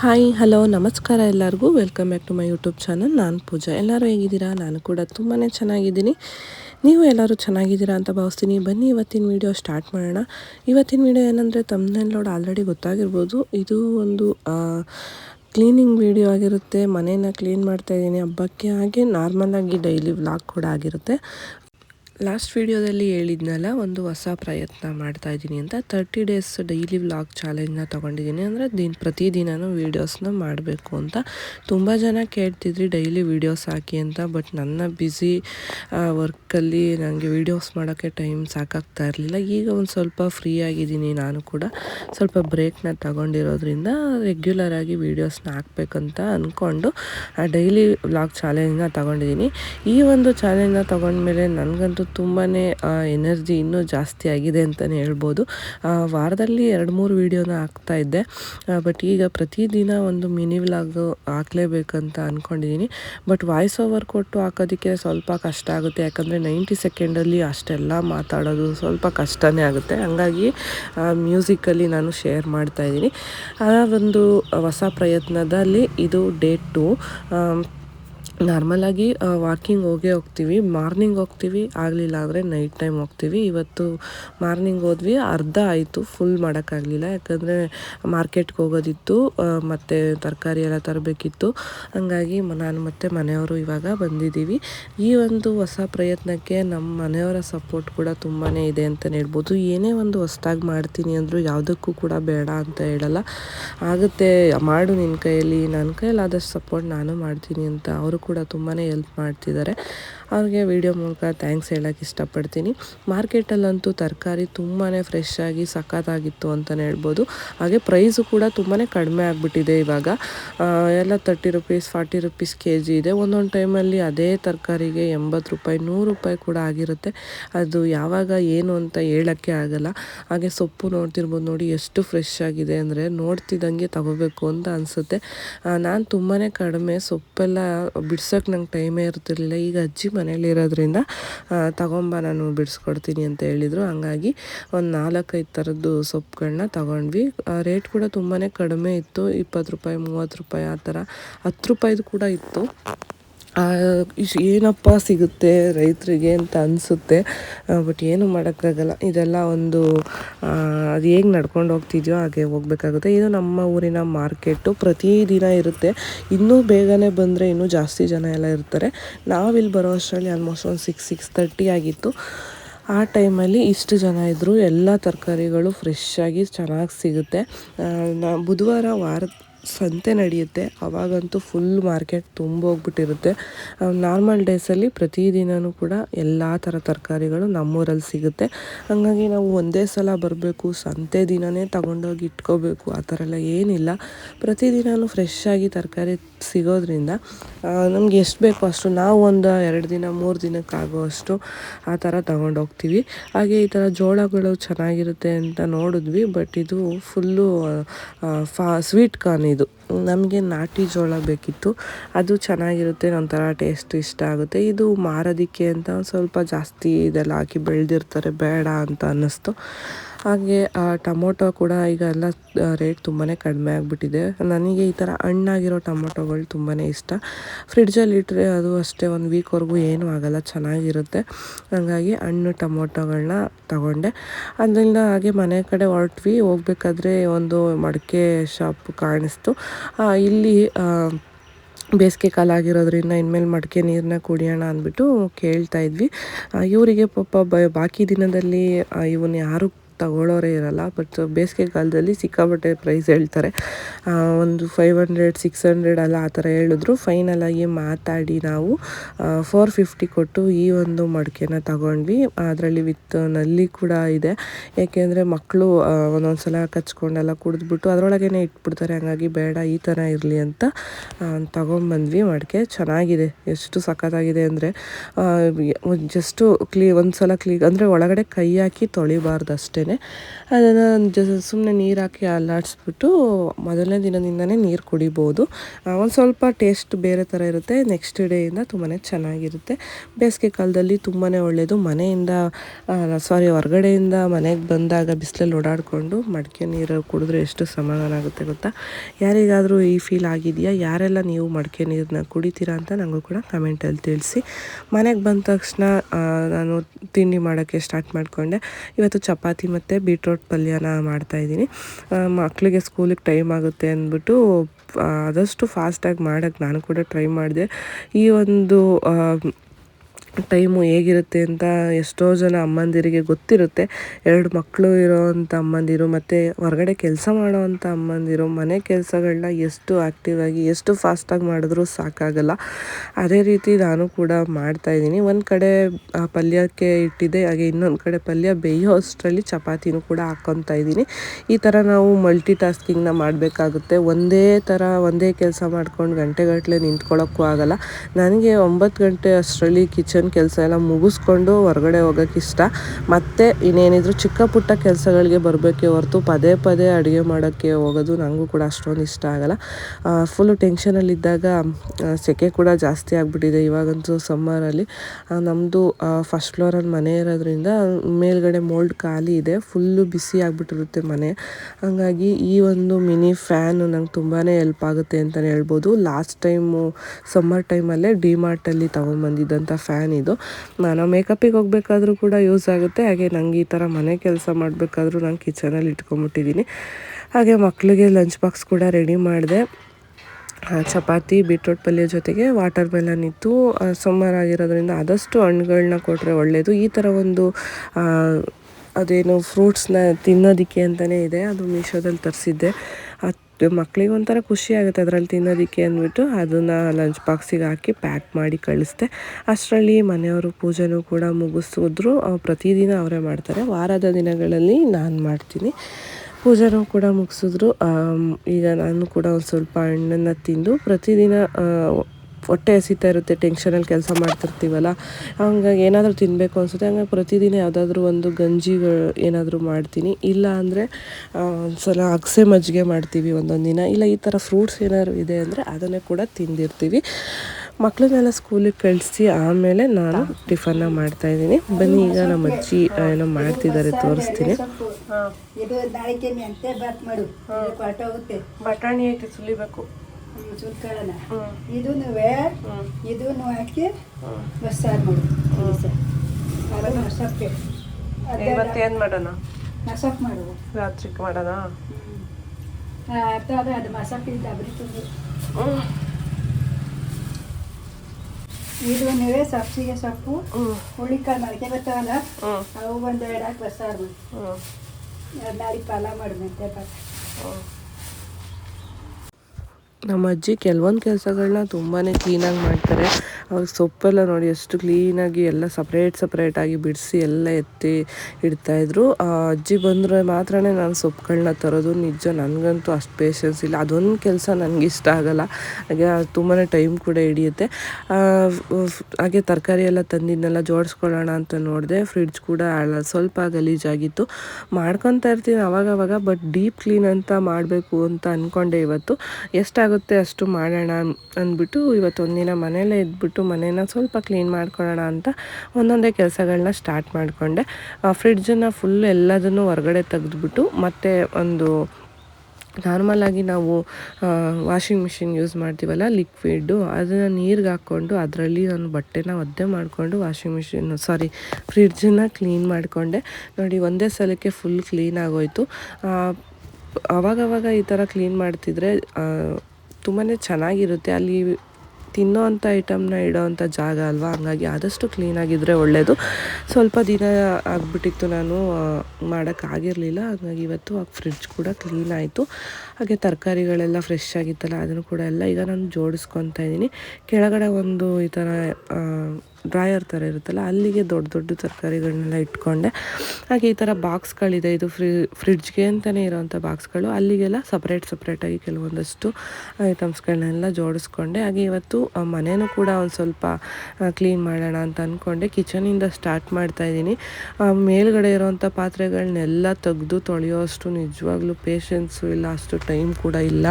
Hi, hello, ನಮಸ್ಕಾರ ಎಲ್ಲರಿಗೂ. Welcome back to my YouTube channel. ನಾನು ಪೂಜಾ. ಎಲ್ಲರೂ ಹೇಗಿದ್ದೀರಾ? ನಾನು ಕೂಡ ತುಂಬಾ ಚೆನ್ನಾಗಿದ್ದೀನಿ. ನೀವು ಎಲ್ಲರೂ ಚೆನ್ನಾಗಿದ್ದೀರಾ ಅಂತ ಭಾವಿಸ್ತೀನಿ. ಬನ್ನಿ, ಇವತ್ತಿನ ವೀಡಿಯೋ ಸ್ಟಾರ್ಟ್ ಮಾಡೋಣ. ಇವತ್ತಿನ ವೀಡಿಯೋ ಏನಂದರೆ ತಮ್ಮನೇಲಿ ನೋಡಿ ಆಲ್ರೆಡಿ ಗೊತ್ತಾಗಿರ್ಬೋದು. ಇದು ಒಂದು ಕ್ಲೀನಿಂಗ್ ವೀಡಿಯೋ ಆಗಿರುತ್ತೆ. ಮನೇನ ಕ್ಲೀನ್ ಮಾಡ್ತಾ ಇದ್ದೀನಿ. ಹಬ್ಬಕ್ಕೆ ಹಾಗೆ ನಾರ್ಮಲಾಗಿ ಡೈಲಿ ವ್ಲಾಗ್ ಕೂಡ ಆಗಿರುತ್ತೆ. ಲಾಸ್ಟ್ ವಿಡಿಯೋದಲ್ಲಿ ಹೇಳಿದ್ನಲ್ಲ, ಒಂದು ಹೊಸ ಪ್ರಯತ್ನ ಮಾಡ್ತಾ ಇದ್ದೀನಿ ಅಂತ. ತರ್ಟಿ ಡೇಸ್ ಡೈಲಿ ವ್ಲಾಗ್ ಚಾಲೆಂಜ್ನ ತೊಗೊಂಡಿದ್ದೀನಿ. ಅಂದರೆ ದಿನ ಪ್ರತಿದಿನವೂ ವೀಡಿಯೋಸ್ನ ಮಾಡಬೇಕು ಅಂತ. ತುಂಬ ಜನ ಕೇಳ್ತಿದ್ರಿ, ಡೈಲಿ ವೀಡಿಯೋಸ್ ಹಾಕಿ ಅಂತ. ಬಟ್ ನನ್ನ ಬ್ಯುಸಿ ವರ್ಕಲ್ಲಿ ನನಗೆ ವೀಡಿಯೋಸ್ ಮಾಡೋಕ್ಕೆ ಟೈಮ್ ಸಾಕಾಗ್ತಾ ಇರಲಿಲ್ಲ. ಈಗ ಒಂದು ಸ್ವಲ್ಪ ಫ್ರೀ ಆಗಿದ್ದೀನಿ ನಾನು ಕೂಡ. ಸ್ವಲ್ಪ ಬ್ರೇಕ್ನ ತಗೊಂಡಿರೋದ್ರಿಂದ ರೆಗ್ಯುಲರಾಗಿ ವೀಡಿಯೋಸ್ನ ಹಾಕ್ಬೇಕಂತ ಅಂದ್ಕೊಂಡು ಡೈಲಿ ವ್ಲಾಗ್ ಚಾಲೆಂಜ್ನ ತಗೊಂಡಿದ್ದೀನಿ. ಈ ಒಂದು ಚಾಲೆಂಜ್ನ ತೊಗೊಂಡ್ಮೇಲೆ ನನಗಂತೂ ತುಂಬಾ ಎನರ್ಜಿ ಇನ್ನೂ ಜಾಸ್ತಿ ಆಗಿದೆ ಅಂತಲೇ ಹೇಳ್ಬೋದು. ವಾರದಲ್ಲಿ ಎರಡು ಮೂರು ವೀಡಿಯೋನ ಇದ್ದೆ. ಬಟ್ ಈಗ ಪ್ರತಿದಿನ ಒಂದು ಮಿನಿ ವ್ಲಾಗ್ ಹಾಕ್ಲೇಬೇಕಂತ ಅಂದ್ಕೊಂಡಿದ್ದೀನಿ ಬಟ್ ವಾಯ್ಸ್ ಓವರ್ ಕೊಟ್ಟು ಹಾಕೋದಕ್ಕೆ ಸ್ವಲ್ಪ ಕಷ್ಟ ಆಗುತ್ತೆ. ಯಾಕಂದರೆ ನೈಂಟಿ ಸೆಕೆಂಡಲ್ಲಿ ಅಷ್ಟೆಲ್ಲ ಮಾತಾಡೋದು ಸ್ವಲ್ಪ ಕಷ್ಟನೇ ಆಗುತ್ತೆ. ಹಂಗಾಗಿ ಮ್ಯೂಸಿಕಲ್ಲಿ ನಾನು ಶೇರ್ ಮಾಡ್ತಾಯಿದ್ದೀನಿ ಆ, ಒಂದು ಹೊಸ ಪ್ರಯತ್ನದಲ್ಲಿ ಇದು ಡೇಟ್ ಟು. ನಾರ್ಮಲಾಗಿ ವಾಕಿಂಗ್ ಹೋಗೇ ಹೋಗ್ತೀವಿ. ಮಾರ್ನಿಂಗ್ ಹೋಗ್ತೀವಿ. ಆಗಲಿಲ್ಲ ಆದರೆ ನೈಟ್ ಟೈಮ್ ಹೋಗ್ತೀವಿ. ಇವತ್ತು ಮಾರ್ನಿಂಗ್ ಹೋದ್ವಿ. ಅರ್ಧ ಆಯಿತು. ಫುಲ್ ಮಾಡೋಕ್ಕಾಗಲಿಲ್ಲ ಯಾಕಂದರೆ ಮಾರ್ಕೆಟ್ಗೆ ಹೋಗೋದಿತ್ತು. ಮತ್ತು ತರಕಾರಿ ಎಲ್ಲ ತರಬೇಕಿತ್ತು. ಹಾಗಾಗಿ ನಾನು ಮತ್ತು ಮನೆಯವರು ಇವಾಗ ಬಂದಿದ್ದೀವಿ. ಈ ಒಂದು ಹೊಸ ಪ್ರಯತ್ನಕ್ಕೆ ನಮ್ಮ ಮನೆಯವರ ಸಪೋರ್ಟ್ ಕೂಡ ತುಂಬಾ ಇದೆ ಅಂತಲೇ ಹೇಳ್ಬೋದು. ಏನೇ ಒಂದು ಹೊಸ್ದಾಗಿ ಮಾಡ್ತೀನಿ ಅಂದರೂ ಯಾವುದಕ್ಕೂ ಕೂಡ ಬೇಡ ಅಂತ ಹೇಳಲ್ಲ. ಆಗುತ್ತೆ, ಮಾಡು ನಿನ್ನ ಕೈಯಲ್ಲಿ ನನ್ನ ಕೈಯಲ್ಲಿ ಆದಷ್ಟು ಸಪೋರ್ಟ್ ನಾನು ಮಾಡ್ತೀನಿ ಅಂತ ಅವರು ಕೂಡ ತುಂಬಾ ಹೆಲ್ಪ್ ಮಾಡ್ತಿದ್ದಾರೆ. ಅವ್ರಿಗೆ ವಿಡಿಯೋ ಮೂಲಕ ಥ್ಯಾಂಕ್ಸ್ ಹೇಳೋಕ್ಕೆ ಇಷ್ಟಪಡ್ತೀನಿ. ಮಾರ್ಕೆಟಲ್ಲಂತೂ ತರಕಾರಿ ತುಂಬಾ ಫ್ರೆಶ್ ಆಗಿ ಸಖತ್ತಾಗಿತ್ತು ಅಂತಲೇ ಹೇಳ್ಬೋದು. ಹಾಗೆ ಪ್ರೈಸು ಕೂಡ ತುಂಬಾ ಕಡಿಮೆ ಆಗಿಬಿಟ್ಟಿದೆ ಇವಾಗ. ಎಲ್ಲ thirty rupees forty rupees K G ಇದೆ. ಒಂದೊಂದು ಟೈಮಲ್ಲಿ ಅದೇ ತರಕಾರಿಗೆ ಎಂಬತ್ತು ರೂಪಾಯಿ, ನೂರು ರೂಪಾಯಿ ಕೂಡ ಆಗಿರುತ್ತೆ. ಅದು ಯಾವಾಗ ಏನು ಅಂತ ಹೇಳೋಕ್ಕೆ ಆಗಲ್ಲ. ಹಾಗೆ ಸೊಪ್ಪು ನೋಡ್ತಿರ್ಬೋದು ನೋಡಿ ಎಷ್ಟು ಫ್ರೆಶ್ ಆಗಿದೆ ಅಂದರೆ ನೋಡ್ತಿದ್ದಂಗೆ ತಗೋಬೇಕು ಅಂತ ಅನಿಸುತ್ತೆ. ನಾನು ತುಂಬಾ ಕಡಿಮೆ. ಸೊಪ್ಪೆಲ್ಲ ಬಿಡ್ಸೋಕ್ಕೆ ನಂಗೆ ಟೈಮೇ ಇರ್ತಿರ್ಲಿಲ್ಲ. ಈಗ ಅಜ್ಜಿ ಮನೇಲಿ ಇರೋದ್ರಿಂದ ತಗೊಂಬ ನಾನು ಬಿಡಿಸ್ಕೊಡ್ತೀನಿ ಅಂತ ಹೇಳಿದರು. ಹಂಗಾಗಿ ಒಂದು ನಾಲ್ಕೈದು ಥರದ್ದು ಸೊಪ್ಪುಗಳನ್ನ ತಗೊಂಡ್ವಿ. ರೇಟ್ ಕೂಡ ತುಂಬಾ ಕಡಿಮೆ ಇತ್ತು. ಇಪ್ಪತ್ತು ರೂಪಾಯಿ, ಮೂವತ್ತು ರೂಪಾಯಿ ಆ ಥರ ಹತ್ತು ರೂಪಾಯಿದು ಕೂಡ ಇತ್ತು. ಏನಪ್ಪ ಸಿಗುತ್ತೆ ರೈತರಿಗೆ ಅಂತ ಅನಿಸುತ್ತೆ. ಬಟ್ ಏನು ಮಾಡೋಕ್ಕಾಗಲ್ಲ. ಇದೆಲ್ಲ ಒಂದು ಅದು ಹೇಗೆ ನಡ್ಕೊಂಡು ಹೋಗ್ತಿದ್ಯೋ ಹಾಗೆ ಹೋಗ್ಬೇಕಾಗುತ್ತೆ. ಇದು ನಮ್ಮ ಊರಿನ ಮಾರ್ಕೆಟು ಪ್ರತಿದಿನ ಇರುತ್ತೆ. ಇನ್ನೂ ಬೇಗನೆ ಬಂದರೆ ಇನ್ನೂ ಜಾಸ್ತಿ ಜನ ಎಲ್ಲ ಇರ್ತಾರೆ. ನಾವಿಲ್ಲಿ ಬರೋ ಅಷ್ಟರಲ್ಲಿ ಆಲ್ಮೋಸ್ಟ್ ಒಂದು ಸಿಕ್ಸ್ ಸಿಕ್ಸ್ ತರ್ಟಿ ಆಗಿತ್ತು. ಆ ಟೈಮಲ್ಲಿ ಇಷ್ಟು ಜನ ಇದ್ದರು ಎಲ್ಲ ತರಕಾರಿಗಳು ಫ್ರೆಶ್ ಆಗಿ ಚೆನ್ನಾಗಿ ಸಿಗುತ್ತೆ. ನಾ, ಬುಧವಾರ ವಾರದ ಸಂತೆ ನಡೆಯುತ್ತೆ. ಅವಾಗಂತೂ ಫುಲ್ ಮಾರ್ಕೆಟ್ ತುಂಬೋಗ್ಬಿಟ್ಟಿರುತ್ತೆ. ನಾರ್ಮಲ್ ಡೇಸಲ್ಲಿ ಪ್ರತಿದಿನವೂ ಕೂಡ ಎಲ್ಲ ಥರ ತರಕಾರಿಗಳು ನಮ್ಮೂರಲ್ಲಿ ಸಿಗುತ್ತೆ. ಹಾಗಾಗಿ ನಾವು ಒಂದೇ ಸಲ ಬರಬೇಕು, ಸಂತೆ ದಿನವೇ ತಗೊಂಡೋಗಿ ಇಟ್ಕೋಬೇಕು, ಆ ಥರ ಎಲ್ಲ ಏನಿಲ್ಲ. ಪ್ರತಿದಿನವೂ ಫ್ರೆಶ್ ಆಗಿ ತರಕಾರಿ ಸಿಗೋದ್ರಿಂದ ನಮ್ಗೆ ಎಷ್ಟು ಬೇಕೋ ಅಷ್ಟು ನಾವು ಒಂದು ಎರಡು ದಿನ, ಮೂರು ದಿನಕ್ಕಾಗುವಷ್ಟು ಆ ಥರ ತಗೊಂಡೋಗ್ತೀವಿ. ಹಾಗೆ ಈ ಥರ ಜೋಳಗಳು ಚೆನ್ನಾಗಿರುತ್ತೆ ಅಂತ ನೋಡಿದ್ವಿ, ಬಟ್ ಇದು ಫುಲ್ಲು ಫಾ ಸ್ವೀಟ್ ಕಾರ್ನ್ ಇದು ನಮಗೆ ನಾಟಿ ಜೋಳ ಬೇಕಿತ್ತು. ಅದು ಚೆನ್ನಾಗಿರುತ್ತೆ, ಒಂಥರ ಟೇಸ್ಟ್ ಇಷ್ಟ ಆಗುತ್ತೆ. ಇದು ಮಾರೋದಕ್ಕೆ ಅಂತ ಸ್ವಲ್ಪ ಜಾಸ್ತಿ ಇದೆಲ್ಲ ಹಾಕಿ ಬೆಳೆದಿರ್ತಾರೆ, ಬೇಡ ಅಂತ ಅನ್ನಿಸ್ತು. ಹಾಗೆ ಟೊಮೊಟೊ ಕೂಡ ಈಗ ಎಲ್ಲ ರೇಟ್ ತುಂಬಾ ಕಡಿಮೆ ಆಗಿಬಿಟ್ಟಿದೆ. ನನಗೆ ಈ ಥರ ಹಣ್ಣಾಗಿರೋ ಟೊಮೊಟೊಗಳು ತುಂಬಾ ಇಷ್ಟ. ಫ್ರಿಡ್ಜಲ್ಲಿ ಇಟ್ಟರೆ ಅದು ಅಷ್ಟೇ ಒಂದು ವೀಕ್ವರೆಗೂ ಏನೂ ಆಗೋಲ್ಲ, ಚೆನ್ನಾಗಿರುತ್ತೆ. ಹಾಗಾಗಿ ಹಣ್ಣು ಟೊಮೊಟೊಗಳನ್ನ ತಗೊಂಡೆ. ಅದರಿಂದ ಹಾಗೆ ಮನೆ ಕಡೆ ಹೊರಟ್ವಿ. ಹೋಗ್ಬೇಕಾದ್ರೆ ಒಂದು ಮಡಿಕೆ ಶಾಪ್ ಕಾಣಿಸ್ತು. ಇಲ್ಲಿ ಬೇಸಿಗೆ ಕಾಲ ಆಗಿರೋದ್ರಿಂದ ಇನ್ಮೇಲೆ ಮಡಿಕೆ ನೀರನ್ನ ಕುಡಿಯೋಣ ಅಂದ್ಬಿಟ್ಟು ಕೇಳ್ತಾ ಇದ್ವಿ. ಇವರಿಗೆ ಪಾಪ ಬಾಕಿ ದಿನದಲ್ಲಿ ಇವನ್ನ ಯಾರು ತಗೊಳ್ಳೋರೇ ಇರಲ್ಲ. ಬಟ್ ಬೇಸಿಗೆಗಾಲದಲ್ಲಿ ಸಿಕ್ಕಾಪಟ್ಟೆ ಪ್ರೈಸ್ ಹೇಳ್ತಾರೆ. ಒಂದು ಫೈವ್ ಹಂಡ್ರೆಡ್ ಸಿಕ್ಸ್ ಹಂಡ್ರೆಡ್ ಅಲ್ಲ ಆ ಥರ ಹೇಳಿದ್ರು. ಫೈನಲಾಗಿ ಮಾತಾಡಿ ನಾವು ಫೋರ್ ಫಿಫ್ಟಿ ಕೊಟ್ಟು ಈ ಒಂದು ಮಡಿಕೆನ ತಗೊಂಡ್ವಿ. ಅದರಲ್ಲಿ ವಿತ್ನಲ್ಲಿ ಕೂಡ ಇದೆ. ಯಾಕೆಂದರೆ ಮಕ್ಕಳು ಒಂದೊಂದು ಸಲ ಕಚ್ಕೊಂಡೆಲ್ಲ ಕುಡಿದ್ಬಿಟ್ಟು ಅದರೊಳಗೇ ಇಟ್ಬಿಡ್ತಾರೆ. ಹಾಗಾಗಿ ಬೇಡ, ಈ ಥರ ಇರಲಿ ಅಂತ ತಗೊಂಬಂದ್ವಿ ಮಡಿಕೆ. ಚೆನ್ನಾಗಿದೆ. ಎಷ್ಟು ಸಖತ್ತಾಗಿದೆ ಅಂದರೆ ಜಸ್ಟು ಕ್ಲೀ ಒಂದು ಸಲ ಕ್ಲೀ ಅಂದರೆ ಒಳಗಡೆ ಕೈ ಹಾಕಿ ತೊಳಿಬಾರ್ದು ಅಷ್ಟೇ ಅದನ್ನು ಜ ಸುಮ್ಮನೆ ನೀರು ಹಾಕಿ ಅಲ್ಲಾಡಿಸ್ಬಿಟ್ಟು ಮೊದಲನೇ ದಿನದಿಂದನೇ ನೀರು ಕುಡಿಬೋದು. ಒಂದು ಸ್ವಲ್ಪ ಟೇಸ್ಟ್ ಬೇರೆ ಥರ ಇರುತ್ತೆ. ನೆಕ್ಸ್ಟ್ ಡೇಯಿಂದ ತುಂಬಾ ಚೆನ್ನಾಗಿರುತ್ತೆ. ಬೇಸಿಗೆ ಕಾಲದಲ್ಲಿ ತುಂಬಾ ಒಳ್ಳೆಯದು ಮನೆಯಿಂದ ಸಾರಿ ಹೊರಗಡೆಯಿಂದ ಮನೆಗೆ ಬಂದಾಗ ಬಿಸಿಲಲ್ಲಿ ಓಡಾಡಿಕೊಂಡು ಮಡಿಕೆ ನೀರು ಕುಡಿದ್ರೆ ಎಷ್ಟು ಸಮಾಧಾನ ಆಗುತ್ತೆ ಗೊತ್ತಾ? ಯಾರಿಗಾದರೂ ಈ ಫೀಲ್ ಆಗಿದೆಯಾ? ಯಾರೆಲ್ಲ ನೀವು ಮಡಿಕೆ ನೀರನ್ನ ಕುಡಿತೀರಾ ಅಂತ ನನಗೂ ಕೂಡ ಕಮೆಂಟಲ್ಲಿ ತಿಳಿಸಿ. ಮನೆಗೆ ಬಂದ ತಕ್ಷಣ ನಾನು ತಿಂಡಿ ಮಾಡೋಕ್ಕೆ ಸ್ಟಾರ್ಟ್ ಮಾಡಿಕೊಂಡೆ. ಇವತ್ತು ಚಪಾತಿ ಮತ್ತು ಬೀಟ್ರೋಟ್ ಪಲ್ಯನ ಮಾಡ್ತಾಯಿದ್ದೀನಿ ಮಕ್ಕಳಿಗೆ ಸ್ಕೂಲಿಗೆ ಟೈಮ್ ಆಗುತ್ತೆ ಅಂದ್ಬಿಟ್ಟು ಆದಷ್ಟು ಫಾಸ್ಟಾಗಿ ಮಾಡೋಕ್ಕೆ ನಾನು ಕೂಡ ಟ್ರೈ ಮಾಡಿದೆ. ಈ ಒಂದು ಟೈಮು ಹೇಗಿರುತ್ತೆ ಅಂತ ಎಷ್ಟೋ ಜನ ಅಮ್ಮಂದಿರಿಗೆ ಗೊತ್ತಿರುತ್ತೆ. ಎರಡು ಮಕ್ಕಳು ಇರೋವಂಥ ಅಮ್ಮಂದಿರು, ಮತ್ತು ಹೊರಗಡೆ ಕೆಲಸ ಮಾಡೋವಂಥ ಅಮ್ಮಂದಿರು, ಮನೆ ಕೆಲಸಗಳನ್ನ ಎಷ್ಟು ಆ್ಯಕ್ಟಿವ್ ಆಗಿ, ಎಷ್ಟು ಫಾಸ್ಟಾಗಿ ಮಾಡಿದ್ರೂ ಸಾಕಾಗಲ್ಲ. ಅದೇ ರೀತಿ ನಾನು ಕೂಡ ಮಾಡ್ತಾಯಿದ್ದೀನಿ ಒಂದು ಕಡೆ ಪಲ್ಯಕ್ಕೆ ಇಟ್ಟಿದೆ ಹಾಗೆ ಇನ್ನೊಂದು ಕಡೆ ಪಲ್ಯ ಬೇಯೋ ಅಷ್ಟರಲ್ಲಿ ಚಪಾತಿನೂ ಕೂಡ ಹಾಕ್ಕೊತಾ ಇದ್ದೀನಿ. ಈ ಥರ ನಾವು ಮಲ್ಟಿ ಟಾಸ್ಕಿಂಗ್ನ ಮಾಡಬೇಕಾಗುತ್ತೆ. ಒಂದೇ ಥರ ಒಂದೇ ಕೆಲಸ ಮಾಡ್ಕೊಂಡು ಗಂಟೆಗಟ್ಟಲೆ ನಿಂತ್ಕೊಳ್ಳೋಕ್ಕೂ ಆಗಲ್ಲ. ನನಗೆ ಒಂಬತ್ತು ಗಂಟೆ ಅಷ್ಟರಲ್ಲಿ ಕಿಚನ್ ಕೆಲಸ ಎಲ್ಲ ಮುಗಿಸ್ಕೊಂಡು ಹೊರಗಡೆ ಹೋಗೋಕೆ ಇಷ್ಟ. ಮತ್ತು ಇನ್ನೇನಿದ್ರು ಚಿಕ್ಕ ಪುಟ್ಟ ಕೆಲಸಗಳಿಗೆ ಬರಬೇಕೇ ಹೊರತು ಪದೇ ಪದೇ ಅಡುಗೆ ಮಾಡೋಕ್ಕೆ ಹೋಗೋದು ನನಗೂ ಕೂಡ ಅಷ್ಟೊಂದು ಇಷ್ಟ ಆಗಲ್ಲ. ಫುಲ್ಲು ಟೆನ್ಷನಲ್ಲಿದ್ದಾಗ ಸೆಕೆ ಕೂಡ ಜಾಸ್ತಿ ಆಗಿಬಿಟ್ಟಿದೆ ಇವಾಗಂತೂ ಸಮ್ಮರಲ್ಲಿ ನಮ್ಮದು ಫಸ್ಟ್ ಫ್ಲೋರಲ್ಲಿ ಮನೆ ಇರೋದ್ರಿಂದ ಮೇಲ್ಗಡೆ ಮೋಲ್ಡ್ ಖಾಲಿ ಇದೆ ಫುಲ್ಲು ಬಿಸಿ ಆಗಿಬಿಟ್ಟಿರುತ್ತೆ ಮನೆ. ಹಾಗಾಗಿ ಈ ಒಂದು ಮಿನಿ ಫ್ಯಾನು ನಂಗೆ ತುಂಬಾ ಹೆಲ್ಪ್ ಆಗುತ್ತೆ ಅಂತಲೇ ಹೇಳ್ಬೋದು. ಲಾಸ್ಟ್ ಟೈಮು ಸಮ್ಮರ್ ಟೈಮಲ್ಲೇ ಡಿ ಮಾರ್ಟಲ್ಲಿ ತೊಗೊಂಬಂದಿದ್ದಂಥ ಫ್ಯಾನ್ ಇದು ನಾನು ಮೇಕಪ್ಪಿಗೆ ಹೋಗಬೇಕಾದ್ರೂ ಕೂಡ ಯೂಸ್ ಆಗುತ್ತೆ. ಹಾಗೆ ನನಗೆ ಈ ಥರ ಮನೆ ಕೆಲಸ ಮಾಡಬೇಕಾದ್ರೂ ನಾನು ಕಿಚನಲ್ಲಿ ಇಟ್ಕೊಂಬಿಟ್ಟಿದ್ದೀನಿ ಹಾಗೆ ಮಕ್ಕಳಿಗೆ ಲಂಚ್ ಬಾಕ್ಸ್ ಕೂಡ ರೆಡಿ ಮಾಡಿದೆ. ಚಪಾತಿ ಬೀಟ್ರೋಟ್ ಪಲ್ಯ ಜೊತೆಗೆ ವಾಟರ್ ಮೆಲನ್ ಇತ್ತು. ಆಗಿರೋದ್ರಿಂದ ಆದಷ್ಟು ಹಣ್ಣುಗಳನ್ನ ಕೊಟ್ಟರೆ ಒಳ್ಳೆಯದು ಈ ಥರ ಒಂದು ಅದೇನು ಫ್ರೂಟ್ಸ್ನ ತಿನ್ನೋದಕ್ಕೆ ಅಂತಲೇ ಇದೆ. ಅದು ಮೀಶೋದಲ್ಲಿ ತರಿಸಿದ್ದೆ. ಅದು ಮಕ್ಳಿಗೆ ಒಂಥರ ಖುಷಿ ಆಗುತ್ತೆ ಅದರಲ್ಲಿ ತಿನ್ನೋದಕ್ಕೆ ಅಂದ್ಬಿಟ್ಟು ಅದನ್ನು ಲಂಚ್ ಬಾಕ್ಸಿಗೆ ಹಾಕಿ ಪ್ಯಾಕ್ ಮಾಡಿ ಕಳಿಸ್ದೆ. ಅಷ್ಟರಲ್ಲಿ ಮನೆಯವರು ಪೂಜೆನೂ ಕೂಡ ಮುಗಿಸಿದ್ರು ಪ್ರತಿದಿನ ಅವರೇ ಮಾಡ್ತಾರೆ. ವಾರದ ದಿನಗಳಲ್ಲಿ ನಾನು ಮಾಡ್ತೀನಿ. ಪೂಜೆನೂ ಕೂಡ ಮುಗಿಸಿದ್ರು. ಈಗ ನಾನು ಕೂಡ ಒಂದು ಸ್ವಲ್ಪ ಹಣ್ಣನ್ನು ತಿಂದು ಪ್ರತಿದಿನ ಹೊಟ್ಟೆ ಹಸಿತಾ ಇರುತ್ತೆ ಟೆನ್ಷನಲ್ಲಿ ಕೆಲಸ ಮಾಡ್ತಿರ್ತೀವಲ್ಲ ಹಂಗಾಗಿ ಏನಾದರೂ ತಿನ್ನಬೇಕು ಅನಿಸುತ್ತೆ ಹಂಗಾಗಿ ಪ್ರತಿದಿನ ಯಾವುದಾದ್ರೂ ಒಂದು ಗಂಜಿಗಳು ಏನಾದರೂ ಮಾಡ್ತೀನಿ. ಇಲ್ಲ ಅಂದರೆ ಒಂದ್ಸಲ ಅಗಸೆ ಮಜ್ಜಿಗೆ ಮಾಡ್ತೀವಿ ಒಂದೊಂದು ದಿನ ಇಲ್ಲ ಈ ಥರ ಫ್ರೂಟ್ಸ್ ಏನಾದ್ರು ಇದೆ ಅಂದರೆ ಅದನ್ನೇ ಕೂಡ ತಿಂದಿರ್ತೀವಿ. ಮಕ್ಕಳನ್ನೆಲ್ಲ ಸ್ಕೂಲಿಗೆ ಕಳಿಸಿ ಆಮೇಲೆ ನಾನು ಟಿಫನ್ನ ಮಾಡ್ತಾಯಿದ್ದೀನಿ ಬನ್ನಿ ಈಗ ನಮ್ಮ ಅಜ್ಜಿ ಏನೋ ಮಾಡ್ತಿದ್ದಾರೆ ತೋರಿಸ್ತೀನಿ. ಇದು ಬಟಾಣಿ ಐತೆ ಸುಲಿಬೇಕು. ಸುಲ್ಕೊಳ್ಳೋಣ ಇದೂ ಇದೂ ಹಾಕಿ ಬಸ್ಸಾರು ಮಾಡಿ. ಸೊಪ್ಪೆ ಮಸಪ್ಪೆ ಏನು ಮಾಡೋಣ? ಮಸಪ್ ಮಾಡು. ರಾತ್ರಿಗೆ ಮಾಡೋಣ? ಅರ್ಥ ಅದು ಅದು ಮಸಪ್ಪಿ ಡಬ್ರಿ ತುಂಬಿ ಇದು ನೀವೇ ಸಬ್ಸಿಗೆ ಸೊಪ್ಪು. ಹುಳಿಕಾಳು ಮಡಿಕೆ ಬರ್ತಾವಲ್ಲ ಅವು ಒಂದು ಎರಡು ಹಾಕಿ ಬಸ್ಸಾರು ಮಾಡಿ. ಎರಡು ನಾಳೆ ಪಲಾವ್ ಮಾಡಿ ಮೆಂತೆ ಬಾತ್ ನಮ್ಮ ಅಜ್ಜಿ ಕೆಲವೊಂದು ಕೆಲಸಗಳನ್ನ ತುಂಬಾ ಕ್ಲೀನಾಗಿ ಮಾಡ್ತಾರೆ. ಅವ್ರಿಗೆ ಸೊಪ್ಪೆಲ್ಲ ನೋಡಿ ಎಷ್ಟು ಕ್ಲೀನಾಗಿ ಎಲ್ಲ ಸಪ್ರೇಟ್ ಸಪ್ರೇಟಾಗಿ ಬಿಡಿಸಿ ಎಲ್ಲ ಎತ್ತಿ ಇಡ್ತಾಯಿದ್ರು ಅಜ್ಜಿ ಬಂದರೆ ಮಾತ್ರ ನಾನು ಸೊಪ್ಪುಗಳನ್ನ ತರೋದು. ನಿಜ ನನಗಂತೂ ಅಷ್ಟು ಪೇಷನ್ಸ್ ಇಲ್ಲ. ಅದೊಂದು ಕೆಲಸ ನನಗೆ ಇಷ್ಟ ಆಗಲ್ಲ. ಹಾಗೆ ತುಂಬಾ ಟೈಮ್ ಕೂಡ ಹಿಡಿಯುತ್ತೆ. ಹಾಗೆ ತರಕಾರಿ ಎಲ್ಲ ತಂದಿದ್ದನ್ನೆಲ್ಲ ಜೋಡಿಸ್ಕೊಳ್ಳೋಣ ಅಂತ ನೋಡಿದೆ. ಫ್ರಿಡ್ಜ್ ಕೂಡ ಸ್ವಲ್ಪ ಗಲೀಜಾಗಿತ್ತು. ಮಾಡ್ಕೊತಾ ಇರ್ತೀನಿ ಅವಾಗವಾಗ ಬಟ್ ಡೀಪ್ ಕ್ಲೀನ್ ಅಂತ ಮಾಡಬೇಕು ಅಂತ ಅಂದ್ಕೊಂಡೆ ಇವತ್ತು. ಎಷ್ಟಾಗುತ್ತೆ ಅಷ್ಟು ಮಾಡೋಣ ಅಂದ್ಬಿಟ್ಟು ಇವತ್ತು ಒಂದಿನ ಮನೇಲೇ ಇದ್ಬಿಟ್ಟು ಮನೇನ ಸ್ವಲ್ಪ ಕ್ಲೀನ್ ಮಾಡ್ಕೊಳ್ಳೋಣ ಅಂತ ಒಂದೊಂದೇ ಕೆಲಸಗಳನ್ನ ಸ್ಟಾರ್ಟ್ ಮಾಡಿಕೊಂಡೆ. ಫ್ರಿಡ್ಜನ್ನು ಫುಲ್ ಎಲ್ಲದನ್ನು ಹೊರಗಡೆ ತೆಗೆದುಬಿಟ್ಟು ಮತ್ತೆ ಒಂದು ನಾರ್ಮಲಾಗಿ ನಾವು ವಾಷಿಂಗ್ ಮಿಷಿನ್ ಯೂಸ್ ಮಾಡ್ತೀವಲ್ಲ ಲಿಕ್ವಿಡ್ಡು ಅದನ್ನು ನೀರಿಗೆ ಹಾಕ್ಕೊಂಡು ಅದರಲ್ಲಿ ನಾನು ಬಟ್ಟೆನ ಒದ್ದೆ ಮಾಡಿಕೊಂಡು ವಾಷಿಂಗ್ ಮಿಷಿನ್ ಸಾರಿ ಫ್ರಿಡ್ಜನ್ನು ಕ್ಲೀನ್ ಮಾಡಿಕೊಂಡೆ. ನೋಡಿ, ಒಂದೇ ಸಲಕ್ಕೆ ಫುಲ್ ಕ್ಲೀನ್ ಆಗೋಯ್ತು. ಆವಾಗವಾಗ ಈ ಥರ ಕ್ಲೀನ್ ಮಾಡ್ತಿದ್ರೆ ತುಂಬಾ ಚೆನ್ನಾಗಿರುತ್ತೆ. ಅಲ್ಲಿ ತಿನ್ನೋ ಅಂಥ ಐಟಮ್ನ ಇಡೋವಂಥ ಜಾಗ ಅಲ್ವಾ? ಹಂಗಾಗಿ ಆದಷ್ಟು ಕ್ಲೀನಾಗಿದ್ದರೆ ಒಳ್ಳೆಯದು ಸ್ವಲ್ಪ ದಿನ ಆಗಿಬಿಟ್ಟಿತ್ತು ನಾನು ಮಾಡೋಕ್ಕಾಗಿರಲಿಲ್ಲ ಹಾಗಾಗಿ ಇವತ್ತು ಆ ಫ್ರಿಡ್ಜ್ ಕೂಡ ಕ್ಲೀನ್ ಆಯಿತು. ಹಾಗೆ ತರಕಾರಿಗಳೆಲ್ಲ ಫ್ರೆಶ್ ಆಗಿತ್ತಲ್ಲ, ಅದನ್ನು ಕೂಡ ಎಲ್ಲ ಈಗ ನಾನು ಜೋಡಿಸ್ಕೊತಾ ಇದ್ದೀನಿ. ಕೆಳಗಡೆ ಒಂದು ಈ ಥರ ಡ್ರಾಯರ್ ಥರ ಇರುತ್ತಲ್ಲ, ಅಲ್ಲಿಗೆ ದೊಡ್ಡ ದೊಡ್ಡ ತರಕಾರಿಗಳನ್ನೆಲ್ಲ ಇಟ್ಕೊಂಡೆ. ಹಾಗೆ ಈ ಥರ ಬಾಕ್ಸ್ಗಳಿದೆ, ಇದು ಫ್ರಿ, ಫ್ರಿಡ್ಜ್ಗೆ ಅಂತಲೇ ಇರೋವಂಥ ಬಾಕ್ಸ್ಗಳು. ಅಲ್ಲಿಗೆಲ್ಲ ಸಪ್ರೇಟ್ ಸಪ್ರೇಟಾಗಿ ಕೆಲವೊಂದಷ್ಟು ಐಟಮ್ಸ್ಗಳನ್ನೆಲ್ಲ ಜೋಡಿಸ್ಕೊಂಡೆ. ಹಾಗೆ ಇವತ್ತು ಮನೆಯೂ ಕೂಡ ಒಂದು ಸ್ವಲ್ಪ ಕ್ಲೀನ್ ಮಾಡೋಣ ಅಂತ ಅಂದ್ಕೊಂಡೆ ಕಿಚನಿಂದ ಸ್ಟಾರ್ಟ್ ಮಾಡ್ತಾ ಇದ್ದೀನಿ. ಮೇಲ್ಗಡೆ ಇರೋವಂಥ ಪಾತ್ರೆಗಳನ್ನೆಲ್ಲ ತೆಗೆದು ತೊಳೆಯೋ ಅಷ್ಟು ನಿಜವಾಗ್ಲೂ ಪೇಷನ್ಸು ಇಲ್ಲ, ಅಷ್ಟು ಟೈಮ್ ಕೂಡ ಇಲ್ಲ.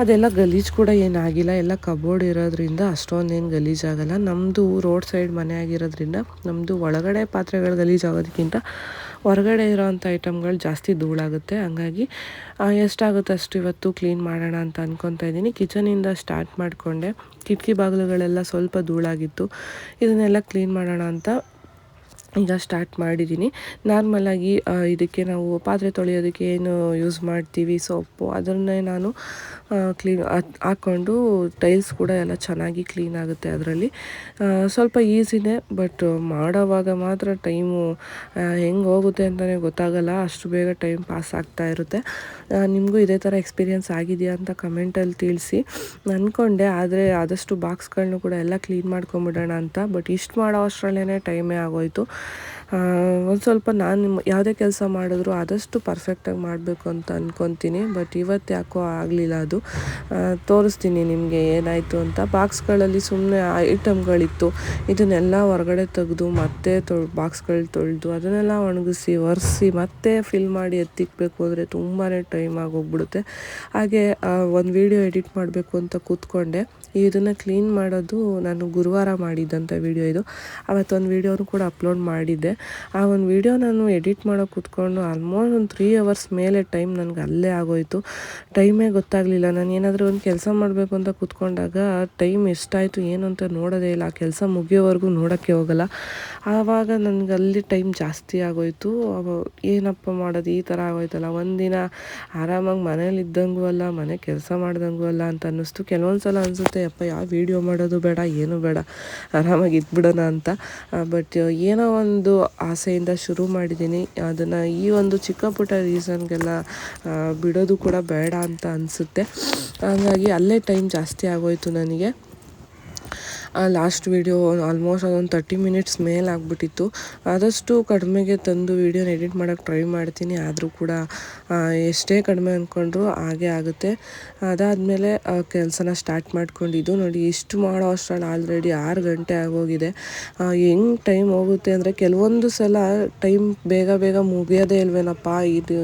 ಅದೆಲ್ಲ ಗಲೀಜು ಕೂಡ ಏನಾಗಿಲ್ಲ. ಎಲ್ಲ ಕಬೋರ್ಡ್ ಇರೋದ್ರಿಂದ ಅಷ್ಟೊಂದೇನು ಗಲೀಜಾಗಲ್ಲ ನಮ್ಮದು ರೋಡ್ ಸೈಡ್ ಮನೆ ಆಗಿರೋದ್ರಿಂದ ನಮ್ಮದು ಒಳಗಡೆ ಪಾತ್ರೆಗಳು ಗಲೀಜಾಗೋದಕ್ಕಿಂತ ಹೊರಗಡೆ ಇರೋವಂಥ ಐಟಮ್ಗಳು ಜಾಸ್ತಿ ಧೂಳಾಗುತ್ತೆ. ಹಂಗಾಗಿ ಎಷ್ಟಾಗುತ್ತೆ ಅಷ್ಟು ಇವತ್ತು ಕ್ಲೀನ್ ಮಾಡೋಣ ಅಂತ ಅಂದ್ಕೊತಾ ಇದ್ದೀನಿ. ಕಿಚನಿಂದ ಸ್ಟಾರ್ಟ್ ಮಾಡಿಕೊಂಡೆ. ಕಿಟಕಿ ಬಾಗಿಲುಗಳೆಲ್ಲ ಸ್ವಲ್ಪ ಧೂಳಾಗಿತ್ತು. ಇದನ್ನೆಲ್ಲ ಕ್ಲೀನ್ ಮಾಡೋಣ ಅಂತ ಈಗ ಸ್ಟಾರ್ಟ್ ಮಾಡಿದ್ದೀನಿ. ನಾರ್ಮಲಾಗಿ ಇದಕ್ಕೆ ನಾವು ಪಾತ್ರೆ ತೊಳೆಯೋದಕ್ಕೆ ಏನು ಯೂಸ್ ಮಾಡ್ತೀವಿ? ಸೋಪು ಅದನ್ನೇ ನಾನು ಕ್ಲೀನ್ ಹಾಕ್ಕೊಂಡು ಟೈಲ್ಸ್ ಕೂಡ ಎಲ್ಲ ಚೆನ್ನಾಗಿ ಕ್ಲೀನ್ ಆಗುತ್ತೆ ಅದರಲ್ಲಿ. ಸ್ವಲ್ಪ ಈಸಿನೇ, ಬಟ್ ಮಾಡೋವಾಗ ಮಾತ್ರ ಟೈಮು ಹೆಂಗೆ ಹೋಗುತ್ತೆ ಅಂತಲೇ ಗೊತ್ತಾಗಲ್ಲ. ಅಷ್ಟು ಬೇಗ ಟೈಮ್ ಪಾಸ್ ಆಗ್ತಾ ಇರುತ್ತೆ. ನಿಮಗೂ ಇದೇ ಥರ ಎಕ್ಸ್ಪೀರಿಯನ್ಸ್ ಆಗಿದೆಯಾ ಅಂತ ಕಮೆಂಟಲ್ಲಿ ತಿಳಿಸಿ. ಅಂದ್ಕೊಂಡೆ ಆದರೆ ಆದಷ್ಟು ಬಾಕ್ಸ್ಗಳನ್ನೂ ಕೂಡ ಎಲ್ಲ ಕ್ಲೀನ್ ಮಾಡ್ಕೊಂಬಿಡೋಣ ಅಂತ. ಬಟ್ ಇಷ್ಟು ಮಾಡೋ ಅಷ್ಟರಲ್ಲೇ ಟೈಮೇ ಆಗೋಯ್ತು. ಒಂದು ಸ್ವಲ್ಪ ನಾನು ಯಾವುದೇ ಕೆಲಸ ಮಾಡಿದ್ರು ಆದಷ್ಟು ಪರ್ಫೆಕ್ಟಾಗಿ ಮಾಡಬೇಕು ಅಂತ ಅಂದ್ಕೊತೀನಿ ಬಟ್ ಇವತ್ತು ಯಾಕೋ ಆಗಲಿಲ್ಲ ಅದು. ತೋರಿಸ್ತೀನಿ ನಿಮಗೆ ಏನಾಯಿತು ಅಂತ. ಬಾಕ್ಸ್ಗಳಲ್ಲಿ ಸುಮ್ಮನೆ ಐಟಮ್ಗಳಿತ್ತು ಇದನ್ನೆಲ್ಲ ಹೊರಗಡೆ ತೆಗೆದು ಮತ್ತೆ ತೊಳ್, ಬಾಕ್ಸ್ಗಳು ತೊಳೆದು ಅದನ್ನೆಲ್ಲ ಒಣಗಿಸಿ, ಒರೆಸಿ ಮತ್ತೆ ಫಿಲ್ ಮಾಡಿ ಎತ್ತಿಕ್ಬೇಕು ಅಂದರೆ ತುಂಬಾ ಟೈಮ್ ಆಗೋಗ್ಬಿಡುತ್ತೆ ಹಾಗೆ ಒಂದು ವಿಡಿಯೋ ಎಡಿಟ್ ಮಾಡಬೇಕು ಅಂತ ಕೂತ್ಕೊಂಡೆ. ಇದನ್ನು ಕ್ಲೀನ್ ಮಾಡೋದು ನಾನು ಗುರುವಾರ ಮಾಡಿದ್ದಂಥ ವಿಡಿಯೋ ಇದು. ಅವತ್ತೊಂದು ವೀಡಿಯೋನು ಕೂಡ ಅಪ್ಲೋಡ್ ಮಾಡಿದ್ದೆ. ಆ ಒಂದು ವಿಡಿಯೋ ನಾನು ಎಡಿಟ್ ಮಾಡೋಕೆ ಕೂತ್ಕೊಂಡು ಆಲ್ಮೋಸ್ಟ್ ಒಂದು ತ್ರೀ ಅವರ್ಸ್ ಮೇಲೆ ಟೈಮ್ ನನಗೆ ಅಲ್ಲೇ ಆಗೋಯಿತು. ಟೈಮೇ ಗೊತ್ತಾಗಲಿಲ್ಲ. ನಾನು ಏನಾದರೂ ಒಂದು ಕೆಲಸ ಮಾಡಬೇಕು ಅಂತ ಕೂತ್ಕೊಂಡಾಗ ಟೈಮ್ ಎಷ್ಟಾಯಿತು, ಏನು ಅಂತ ನೋಡೋದೇ ಇಲ್ಲ. ಆ ಕೆಲಸ ಮುಗಿಯೋವರೆಗೂ ನೋಡೋಕ್ಕೆ ಹೋಗಲ್ಲ. ಆವಾಗ ನನಗೆ ಅಲ್ಲಿ ಟೈಮ್ ಜಾಸ್ತಿ ಆಗೋಯ್ತು. ಏನಪ್ಪ ಮಾಡೋದು, ಈ ಥರ ಆಗೋಯ್ತಲ್ಲ. ಒಂದಿನ ಆರಾಮಾಗಿ ಮನೇಲಿ ಇದ್ದಂಗೂ ಅಲ್ಲ, ಮನೆ ಕೆಲಸ ಮಾಡ್ದಂಗೂ ಅಲ್ಲ ಅಂತ ಅನ್ನಿಸ್ತು. ಕೆಲವೊಂದು ಸಲ ಅನಿಸುತ್ತೆ ಅಪ್ಪ, ಯಾವ ವೀಡಿಯೋ ಮಾಡೋದು ಬೇಡ, ಏನು ಬೇಡ, ಆರಾಮಾಗಿ ಇದ್ಬಿಡೋಣ ಅಂತ. ಬಟ್ ಏನೋ ಒಂದು ಆಸೆಯಿಂದ ಶುರು ಮಾಡಿದ್ದೀನಿ. ಅದನ್ನು ಈ ಒಂದು ಚಿಕ್ಕ ಪುಟ್ಟ ರೀಸನ್ಗೆಲ್ಲ ಬಿಡೋದು ಕೂಡ ಬೇಡ ಅಂತ ಅನಿಸುತ್ತೆ. ಹಾಗಾಗಿ ಅಲ್ಲೇ ಟೈಮ್ ಜಾಸ್ತಿ ಆಗೋಯ್ತು ನನಗೆ. ಲಾಸ್ಟ್ ವೀಡಿಯೋ ಆಲ್ಮೋಸ್ಟ್ ಅದೊಂದು ತರ್ಟಿ ಮಿನಿಟ್ಸ್ ಮೇಲೆ ಆಗಿಬಿಟ್ಟಿತ್ತು. ಆದಷ್ಟು ಕಡಿಮೆಗೆ ತಂದು ವೀಡಿಯೋನ ಎಡಿಟ್ ಮಾಡೋಕ್ಕೆ ಟ್ರೈ ಮಾಡ್ತೀನಿ. ಆದರೂ ಕೂಡ ಎಷ್ಟೇ ಕಡಿಮೆ ಅಂದ್ಕೊಂಡ್ರು ಹಾಗೆ ಆಗುತ್ತೆ. ಅದಾದಮೇಲೆ ಕೆಲಸನ ಸ್ಟಾರ್ಟ್ ಮಾಡ್ಕೊಂಡಿದ್ದು. ನೋಡಿ, ಇಷ್ಟು ಮಾಡೋ ಅಷ್ಟರಲ್ಲಿ ಆಲ್ರೆಡಿ ಆರು ಗಂಟೆ ಆಗೋಗಿದೆ. ಹೆಂಗೆ ಟೈಮ್ ಹೋಗುತ್ತೆ ಅಂದರೆ ಕೆಲವೊಂದು ಸಲ ಟೈಮ್ ಬೇಗ ಬೇಗ ಮುಗಿಯೋದೇ ಇಲ್ವೇನಪ್ಪ? ಇದು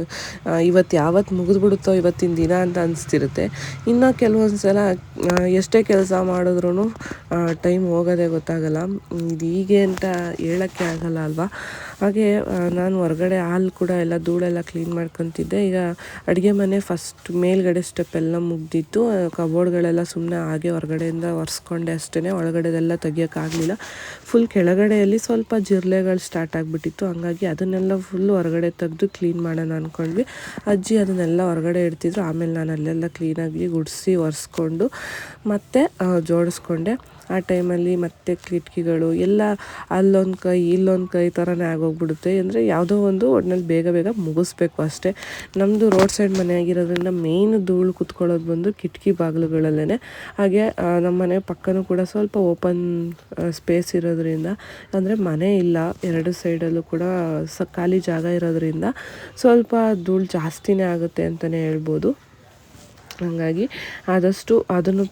ಇವತ್ತು ಯಾವತ್ತು ಮುಗಿದ್ಬಿಡುತ್ತೋ ಇವತ್ತಿನ ದಿನ ಅಂತ ಅನಿಸ್ತಿರುತ್ತೆ. ಇನ್ನು ಕೆಲವೊಂದು ಸಲ ಎಷ್ಟೇ ಕೆಲಸ ಮಾಡಿದ್ರೂ ಟೈಮ್ ಹೋಗೋದೇ ಗೊತ್ತಾಗಲ್ಲ. ಇದು ಹೀಗೆ ಅಂತ ಹೇಳೋಕ್ಕೆ ಆಗಲ್ಲ ಅಲ್ವಾ? ಹಾಗೆ ನಾನು ಹೊರಗಡೆ ಹಾಲು ಕೂಡ ಎಲ್ಲ ಧೂಳೆಲ್ಲ ಕ್ಲೀನ್ ಮಾಡ್ಕೊತಿದ್ದೆ. ಈಗ ಅಡುಗೆ ಮನೆ ಫಸ್ಟ್ ಮೇಲ್ಗಡೆ ಸ್ಟೆಪ್ ಎಲ್ಲ ಮುಗ್ದಿತ್ತು. ಕಬೋರ್ಡ್ಗಳೆಲ್ಲ ಸುಮ್ಮನೆ ಹಾಗೆ ಹೊರಗಡೆಯಿಂದ ಒರೆಸ್ಕೊಂಡೆ ಅಷ್ಟೇ ಒಳಗಡೆದೆಲ್ಲ ತೆಗಿಯೋಕ್ಕಾಗಲಿಲ್ಲ ಫುಲ್ ಕೆಳಗಡೆಯಲ್ಲಿ ಸ್ವಲ್ಪ ಜಿರ್ಲೆಗಳು ಸ್ಟಾರ್ಟ್ ಆಗಿಬಿಟ್ಟಿತ್ತು. ಹಂಗಾಗಿ ಅದನ್ನೆಲ್ಲ ಫುಲ್ ಹೊರಗಡೆ ತೆಗೆದು ಕ್ಲೀನ್ ಮಾಡೋಣ ಅಂದ್ಕೊಂಡ್ವಿ ಅಜ್ಜಿ ಅದನ್ನೆಲ್ಲ ಹೊರಗಡೆ ಇಡ್ತಿದ್ರು. ಆಮೇಲೆ ನಾನು ಅಲ್ಲೆಲ್ಲ ಕ್ಲೀನಾಗಿ ಗುಡಿಸಿ ಒರೆಸ್ಕೊಂಡು ಮತ್ತೆ ಜೋಡಿಸ್ಕೊಂಡೆ. ಆ ಟೈಮಲ್ಲಿ ಮತ್ತೆ ಕಿಟಕಿಗಳು ಎಲ್ಲ ಅಲ್ಲೊಂದು ಕೈ ಇಲ್ಲೊಂದು ಕೈ ಥರನೇ ಆಗೋಗ್ಬಿಡುತ್ತೆ. ಅಂದರೆ ಯಾವುದೋ ಒಂದು ಒಟ್ನಲ್ಲಿ ಬೇಗ ಬೇಗ ಮುಗಿಸ್ಬೇಕು ಅಷ್ಟೇ. ನಮ್ಮದು ರೋಡ್ ಸೈಡ್ ಮನೆ ಆಗಿರೋದ್ರಿಂದ ಮೇಯ್ನ್ ಧೂಳು ಕುತ್ಕೊಳ್ಳೋದು ಬಂದು ಕಿಟಕಿ ಬಾಗಿಲುಗಳಲ್ಲೇ ಹಾಗೆ ನಮ್ಮ ಮನೆ ಪಕ್ಕನೂ ಕೂಡ ಸ್ವಲ್ಪ ಓಪನ್ ಸ್ಪೇಸ್ ಇರೋದ್ರಿಂದ, ಅಂದರೆ ಮನೆ ಇಲ್ಲ, ಎರಡು ಸೈಡಲ್ಲೂ ಕೂಡ ಸ, ಖಾಲಿ ಜಾಗ ಇರೋದ್ರಿಂದ ಸ್ವಲ್ಪ ಧೂಳು ಜಾಸ್ತಿನೇ ಆಗುತ್ತೆ ಅಂತಲೇ ಹೇಳ್ಬೋದು. ಹಾಗಾಗಿ ಆದಷ್ಟು ಅದನ್ನು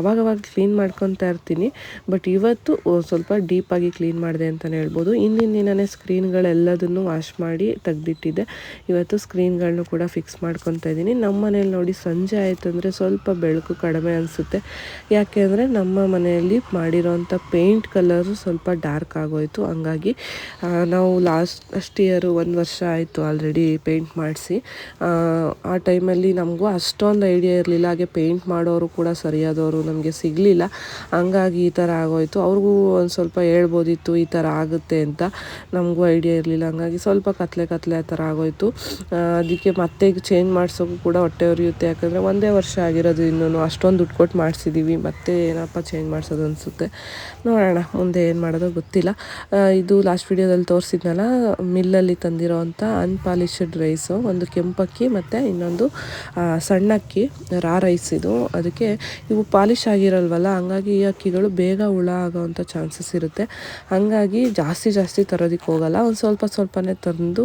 ಅವಾಗವಾಗ ಕ್ಲೀನ್ ಮಾಡ್ಕೊತಾ ಇರ್ತೀನಿ. ಬಟ್ ಇವತ್ತು ಸ್ವಲ್ಪ ಡೀಪಾಗಿ ಕ್ಲೀನ್ ಮಾಡಿದೆ ಅಂತಲೇ ಹೇಳ್ಬೋದು. ಹಿಂದಿನ ದಿನವೇ ಸ್ಕ್ರೀನ್ಗಳೆಲ್ಲದನ್ನು ವಾಶ್ ಮಾಡಿ ತೆಗೆದಿಟ್ಟಿದ್ದೆ. ಇವತ್ತು ಸ್ಕ್ರೀನ್ಗಳನ್ನು ಕೂಡ ಫಿಕ್ಸ್ ಮಾಡ್ಕೊತಾ ಇದ್ದೀನಿ. ನಮ್ಮ ಮನೇಲಿ ನೋಡಿ ಸಂಜೆ ಆಯಿತು ಸ್ವಲ್ಪ ಬೆಳಕು ಕಡಿಮೆ ಅನಿಸುತ್ತೆ. ಯಾಕೆ ಅಂದರೆ ನಮ್ಮ ಮನೆಯಲ್ಲಿ ಮಾಡಿರೋಂಥ ಪೇಂಟ್ ಕಲರು ಸ್ವಲ್ಪ ಡಾರ್ಕ್ ಆಗೋಯಿತು. ಹಂಗಾಗಿ ನಾವು ಲಾಸ್ಟ್ ಲಾಸ್ಟ್ ಇಯರು ಒಂದು ವರ್ಷ ಆಯಿತು ಆಲ್ರೆಡಿ ಪೇಂಟ್ ಮಾಡಿಸಿ. ಆ ಟೈಮಲ್ಲಿ ನಮಗೂ ಅಷ್ಟೊಂದು ಐಡಿಯಾ ಇರಲಿಲ್ಲ. ಹಾಗೆ ಪೇಂಟ್ ಮಾಡೋರು ಕೂಡ ಸರಿಯಾದವರು ನಮಗೆ ಸಿಗಲಿಲ್ಲ. ಹಂಗಾಗಿ ಈ ಥರ ಆಗೋಯಿತು. ಅವ್ರಿಗೂ ಒಂದು ಸ್ವಲ್ಪ ಹೇಳ್ಬೋದಿತ್ತು ಈ ಥರ ಆಗುತ್ತೆ ಅಂತ. ನಮಗೂ ಐಡಿಯಾ ಇರಲಿಲ್ಲ. ಹಂಗಾಗಿ ಸ್ವಲ್ಪ ಕತ್ಲೆ ಕತ್ಲೆ ಆ ಥರ ಆಗೋಯಿತು. ಅದಕ್ಕೆ ಮತ್ತೆ ಚೇಂಜ್ ಮಾಡಿಸೋಕ್ಕೂ ಕೂಡ ಹೊಟ್ಟೆ ಉರಿಯುತ್ತೆ. ಯಾಕಂದರೆ ಒಂದೇ ವರ್ಷ ಆಗಿರೋದು ಇನ್ನೂ ಅಷ್ಟೊಂದು ದುಡ್ಡು ಕೊಟ್ಟು ಮಾಡಿಸಿದ್ದೀವಿ ಮತ್ತೆ ಏನಪ್ಪ ಚೇಂಜ್ ಮಾಡಿಸೋದು ಅನಿಸುತ್ತೆ. ನೋಡೋಣ. ಮುಂದೆ ಏನು ಮಾಡೋದೋ ಗೊತ್ತಿಲ್ಲ. ಇದು ಲಾಸ್ಟ್ ವೀಡಿಯೋದಲ್ಲಿ ತೋರಿಸಿದ್ನಲ್ಲ ಮಿಲ್ಲಲ್ಲಿ ತಂದಿರೋವಂಥ ಅನ್ಪಾಲಿಶ್ಡ್ ರೈಸು ಒಂದು ಕೆಂಪಕ್ಕಿ ಮತ್ತು ಇನ್ನೊಂದು ಸಣ್ಣ ಅಕ್ಕಿ ರಾ ರೈಸ್ ಇದು ಅದಕ್ಕೆ ಇವು ಪಾಲಿಶ್ ಆಗಿರಲ್ವಲ್ಲ, ಹಂಗಾಗಿ ಈ ಅಕ್ಕಿಗಳು ಬೇಗ ಹುಳ ಆಗೋವಂಥ ಚಾನ್ಸಸ್ ಇರುತ್ತೆ. ಹಾಗಾಗಿ ಜಾಸ್ತಿ ಜಾಸ್ತಿ ತರೋದಕ್ಕೆ ಹೋಗಲ್ಲ. ಒಂದು ಸ್ವಲ್ಪ ಸ್ವಲ್ಪನೇ ತಂದು,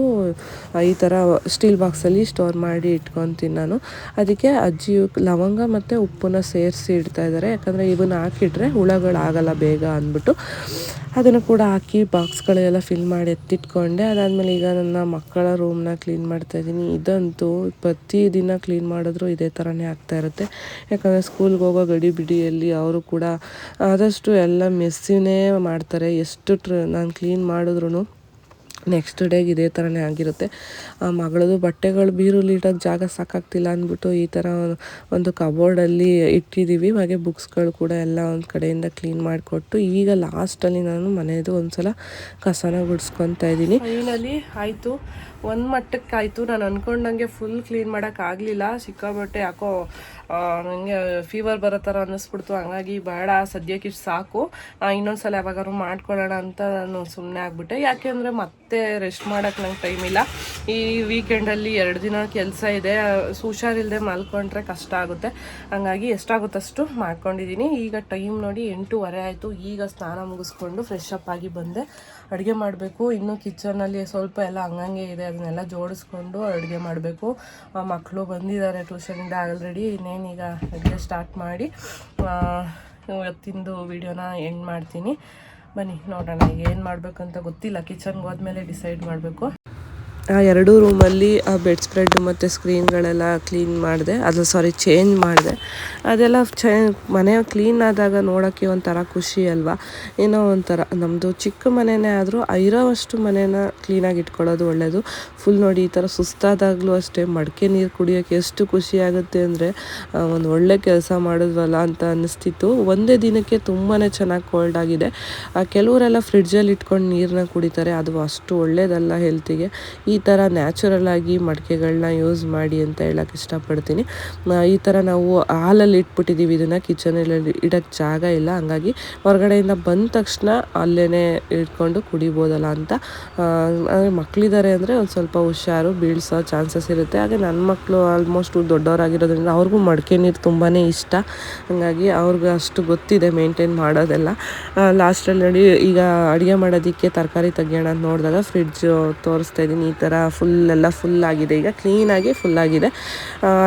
ಈ ಥರ ಸ್ಟೀಲ್ ಬಾಕ್ಸಲ್ಲಿ ಸ್ಟೋರ್ ಮಾಡಿ ಇಟ್ಕೊತೀನಿ ನಾನು. ಅದಕ್ಕೆ ಅಜ್ಜಿ ಲವಂಗ ಮತ್ತು ಉಪ್ಪನ್ನ ಸೇರಿಸಿ ಇಡ್ತಾ ಇದ್ದಾರೆ ಯಾಕಂದರೆ ಇವನ್ನ ಹಾಕಿಟ್ರೆ ಹುಳಗಳಾಗಲ್ಲ ಬೇಗ ಅಂದ್ಬಿಟ್ಟು. ಅದನ್ನು ಕೂಡ ಹಾಕಿ ಬಾಕ್ಸ್ಗಳೆಲ್ಲ ಫಿಲ್ ಮಾಡಿ ಎತ್ತಿಟ್ಕೊಂಡೆ. ಅದಾದಮೇಲೆ ಈಗ ನನ್ನ ಮಕ್ಕಳ ರೂಮ್ನ ಕ್ಲೀನ್ ಮಾಡ್ತಾ ಇದ್ದೀನಿ. ಇದಂತೂ ಪ್ರತಿದಿನ ಕ್ಲೀನ್ ಮಾಡಿದ್ರು ಇದೇ ಥರನೇ ಆಗ್ತಾ ಇರುತ್ತೆ. ಯಾಕಂದರೆ ಸ್ಕೂಲ್ಗೆ ಹೋಗೋ ಗಡಿ ಬಿಡಿಯಲ್ಲಿ ಅವರು ಕೂಡ ಆದಷ್ಟು ಎಲ್ಲ ಮೆಸ್ಸಿನೇ ಮಾಡ್ತಾರೆ. ಎಷ್ಟು ಟ್ರ ನಾನು ಕ್ಲೀನ್ ಮಾಡಿದ್ರು ನೆಕ್ಸ್ಟ್ ಡೇಗೆ ಇದೇ ಥರನೇ ಆಗಿರುತ್ತೆ. ಆ ಮಗಳದು ಬಟ್ಟೆಗಳು ಬೀರುಲಿ ಇಡೋಕ್ಕೆ ಜಾಗ ಸಾಕಾಗ್ತಿಲ್ಲ ಅಂದ್ಬಿಟ್ಟು ಈ ಥರ ಒಂದು ಕಬೋರ್ಡಲ್ಲಿ ಇಟ್ಟಿದ್ದೀವಿ ಹಾಗೆ ಬುಕ್ಸ್ಗಳು ಕೂಡ ಎಲ್ಲ ಒಂದು ಕಡೆಯಿಂದ ಕ್ಲೀನ್ ಮಾಡಿಕೊಟ್ಟು ಈಗ ಲಾಸ್ಟಲ್ಲಿ ನಾನು ಮನೆಯದು ಒಂದು ಸಲ ಕಸನ ಗುಡಿಸ್ಕೊತಾ ಇದ್ದೀನಿ. ಆಯಿತು. ಒಂದು ಮಟ್ಟಕ್ಕೆ ಆಯ್ತು ನಾನು ಅಂದ್ಕೊಂಡಂಗೆ ಫುಲ್ ಕ್ಲೀನ್ ಮಾಡೋಕ್ಕಾಗಲಿಲ್ಲ ಸಿಕ್ಕಾಬಟ್ಟೆ ಯಾಕೋ ನನಗೆ ಫೀವರ್ ಬರೋ ಥರ ಅನ್ನಿಸ್ಬಿಡ್ತು. ಹಂಗಾಗಿ ಬೇಡ, ಸದ್ಯಕ್ಕೆ ಇಷ್ಟು ಸಾಕು. ಇನ್ನೊಂದು ಸಲ ಯಾವಾಗಾದ್ರು ಮಾಡ್ಕೊಳ್ಳೋಣ ಅಂತ ನಾನು ಸುಮ್ಮನೆ ಆಗ್ಬಿಟ್ಟೆ. ಯಾಕೆಂದರೆ ಮತ್ತೆ ರೆಸ್ಟ್ ಮಾಡೋಕ್ಕೆ ನಂಗೆ ಟೈಮ್ ಇಲ್ಲ. ಈ ವೀಕೆಂಡಲ್ಲಿ ಎರಡು ದಿನ ಕೆಲಸ ಇದೆ. ಹುಷಾರಿಲ್ಲದೆ ಮಲ್ಕೊಂಡ್ರೆ ಕಷ್ಟ ಆಗುತ್ತೆ. ಹಂಗಾಗಿ ಎಷ್ಟಾಗುತ್ತಷ್ಟು ಮಾಡ್ಕೊಂಡಿದ್ದೀನಿ ಈಗ ಟೈಮ್ ನೋಡಿ ಎಂಟೂವರೆ ಆಯಿತು. ಈಗ ಸ್ನಾನ ಮುಗಿಸ್ಕೊಂಡು ಫ್ರೆಶ್ ಅಪ್ ಆಗಿ ಬಂದೆ. ಅಡುಗೆ ಮಾಡಬೇಕು. ಇನ್ನು ಕಿಚನಲ್ಲಿ ಸ್ವಲ್ಪ ಎಲ್ಲ ಹಂಗಂಗೆ ಇದೆ. ಅದನ್ನೆಲ್ಲ ಜೋಡಿಸ್ಕೊಂಡು ಅಡುಗೆ ಮಾಡಬೇಕು. ಮಕ್ಕಳು ಬಂದಿದ್ದಾರೆ ಟ್ಯೂಷನಿಂದ ಆಲ್ರೆಡಿ ಇನ್ನೇನೀಗ ಅಡುಗೆ ಸ್ಟಾರ್ಟ್ ಮಾಡಿ ಇವತ್ತಿಂದು ವಿಡಿಯೋನ ಎಂಡ್ ಮಾಡ್ತೀನಿ. ಬನ್ನಿ, ನೋಡೋಣ ಈಗ ಏನು ಮಾಡಬೇಕು ಅಂತ ಗೊತ್ತಿಲ್ಲ. ಕಿಚನ್ಗೆ ಹೋದ್ಮೇಲೆ ಡಿಸೈಡ್ ಮಾಡಬೇಕು. ಆ, ಎರಡೂ ರೂಮಲ್ಲಿ ಆ ಬೆಡ್ ಸ್ಪ್ರೆಡ್ ಮತ್ತು ಸ್ಕ್ರೀನ್ಗಳೆಲ್ಲ ಕ್ಲೀನ್ ಮಾಡಿದೆ. ಅದು ಸಾರಿ ಚೇಂಜ್ ಮಾಡಿದೆ. ಅದೆಲ್ಲ ಚೇ, ಮನೆ ಕ್ಲೀನ್ ಆದಾಗ ನೋಡೋಕ್ಕೆ ಒಂಥರ ಖುಷಿ ಅಲ್ವಾ? ಏನೋ ಒಂಥರ. ನಮ್ಮದು ಚಿಕ್ಕ ಮನೆಯೇ ಆದರೂ ಇರೋವಷ್ಟು ಮನೇನ ಕ್ಲೀನಾಗಿ ಇಟ್ಕೊಳ್ಳೋದು ಒಳ್ಳೆಯದು ಫುಲ್ ನೋಡಿ ಈ ಥರ ಸುಸ್ತಾದಾಗಲೂ ಅಷ್ಟೇ ಮಡಿಕೆ ನೀರು ಕುಡಿಯೋಕ್ಕೆ ಎಷ್ಟು ಖುಷಿ ಆಗುತ್ತೆ ಅಂದರೆ ಒಂದು ಒಳ್ಳೆ ಕೆಲಸ ಮಾಡಿದ್ವಲ್ಲ ಅಂತ ಅನ್ನಿಸ್ತಿತ್ತು ಒಂದೇ ದಿನಕ್ಕೆ ತುಂಬಾ ಚೆನ್ನಾಗಿ ಕೋಲ್ಡ್ ಆಗಿದೆ. ಕೆಲವರೆಲ್ಲ ಫ್ರಿಡ್ಜಲ್ಲಿ ಇಟ್ಕೊಂಡು ನೀರನ್ನ ಕುಡಿತಾರೆ. ಅದು ಅಷ್ಟು ಒಳ್ಳೆಯದಲ್ಲ ಹೆಲ್ತಿಗೆ ಈ ಥರ ನ್ಯಾಚುರಲ್ ಆಗಿ ಮಡಿಕೆಗಳನ್ನ ಯೂಸ್ ಮಾಡಿ ಅಂತ ಹೇಳಕ್ಕೆ ಇಷ್ಟಪಡ್ತೀನಿ. ಈ ಥರ ನಾವು ಹಾಲಲ್ಲಿ ಇಟ್ಬಿಟ್ಟಿದ್ದೀವಿ ಇದನ್ನು ಕಿಚನಲ್ಲಿ ಇಡೋಕ್ಕೆ ಜಾಗ ಇಲ್ಲ. ಹಂಗಾಗಿ ಹೊರಗಡೆಯಿಂದ ಬಂದ ತಕ್ಷಣ ಅಲ್ಲೇ ಇಟ್ಕೊಂಡು ಕುಡಿಬೋದಲ್ಲ ಅಂತ. ಅಂದರೆ ಮಕ್ಕಳಿದ್ದಾರೆ ಅಂದರೆ ಒಂದು ಸ್ವಲ್ಪ ಹುಷಾರು, ಬೀಳ್ಸೋ ಚಾನ್ಸಸ್ ಇರುತ್ತೆ. ಹಾಗೆ ನನ್ನ ಮಕ್ಕಳು ಆಲ್ಮೋಸ್ಟ್ ದೊಡ್ಡವರಾಗಿರೋದ್ರಿಂದ ಅವ್ರಿಗೂ ಮಡಿಕೆ ನೀರು ತುಂಬಾ ಇಷ್ಟ. ಹಾಗಾಗಿ ಅವ್ರಿಗೆ ಅಷ್ಟು ಗೊತ್ತಿದೆ ಮೇಂಟೈನ್ ಮಾಡೋದೆಲ್ಲ. ಲಾಸ್ಟಲ್ಲಿ ನೋಡಿ ಈಗ ಅಡುಗೆ ಮಾಡೋದಕ್ಕೆ ತರಕಾರಿ ತೆಗಿಯೋಣ ಅಂತ ನೋಡಿದಾಗ ಫ್ರಿಡ್ಜ್ ತೋರಿಸ್ತಾ ಇದ್ದೀನಿ ಈ ಥರ ಫುಲ್ ಎಲ್ಲ ಫುಲ್ ಆಗಿದೆ. ಈಗ ಕ್ಲೀನಾಗಿ ಫುಲ್ ಆಗಿದೆ.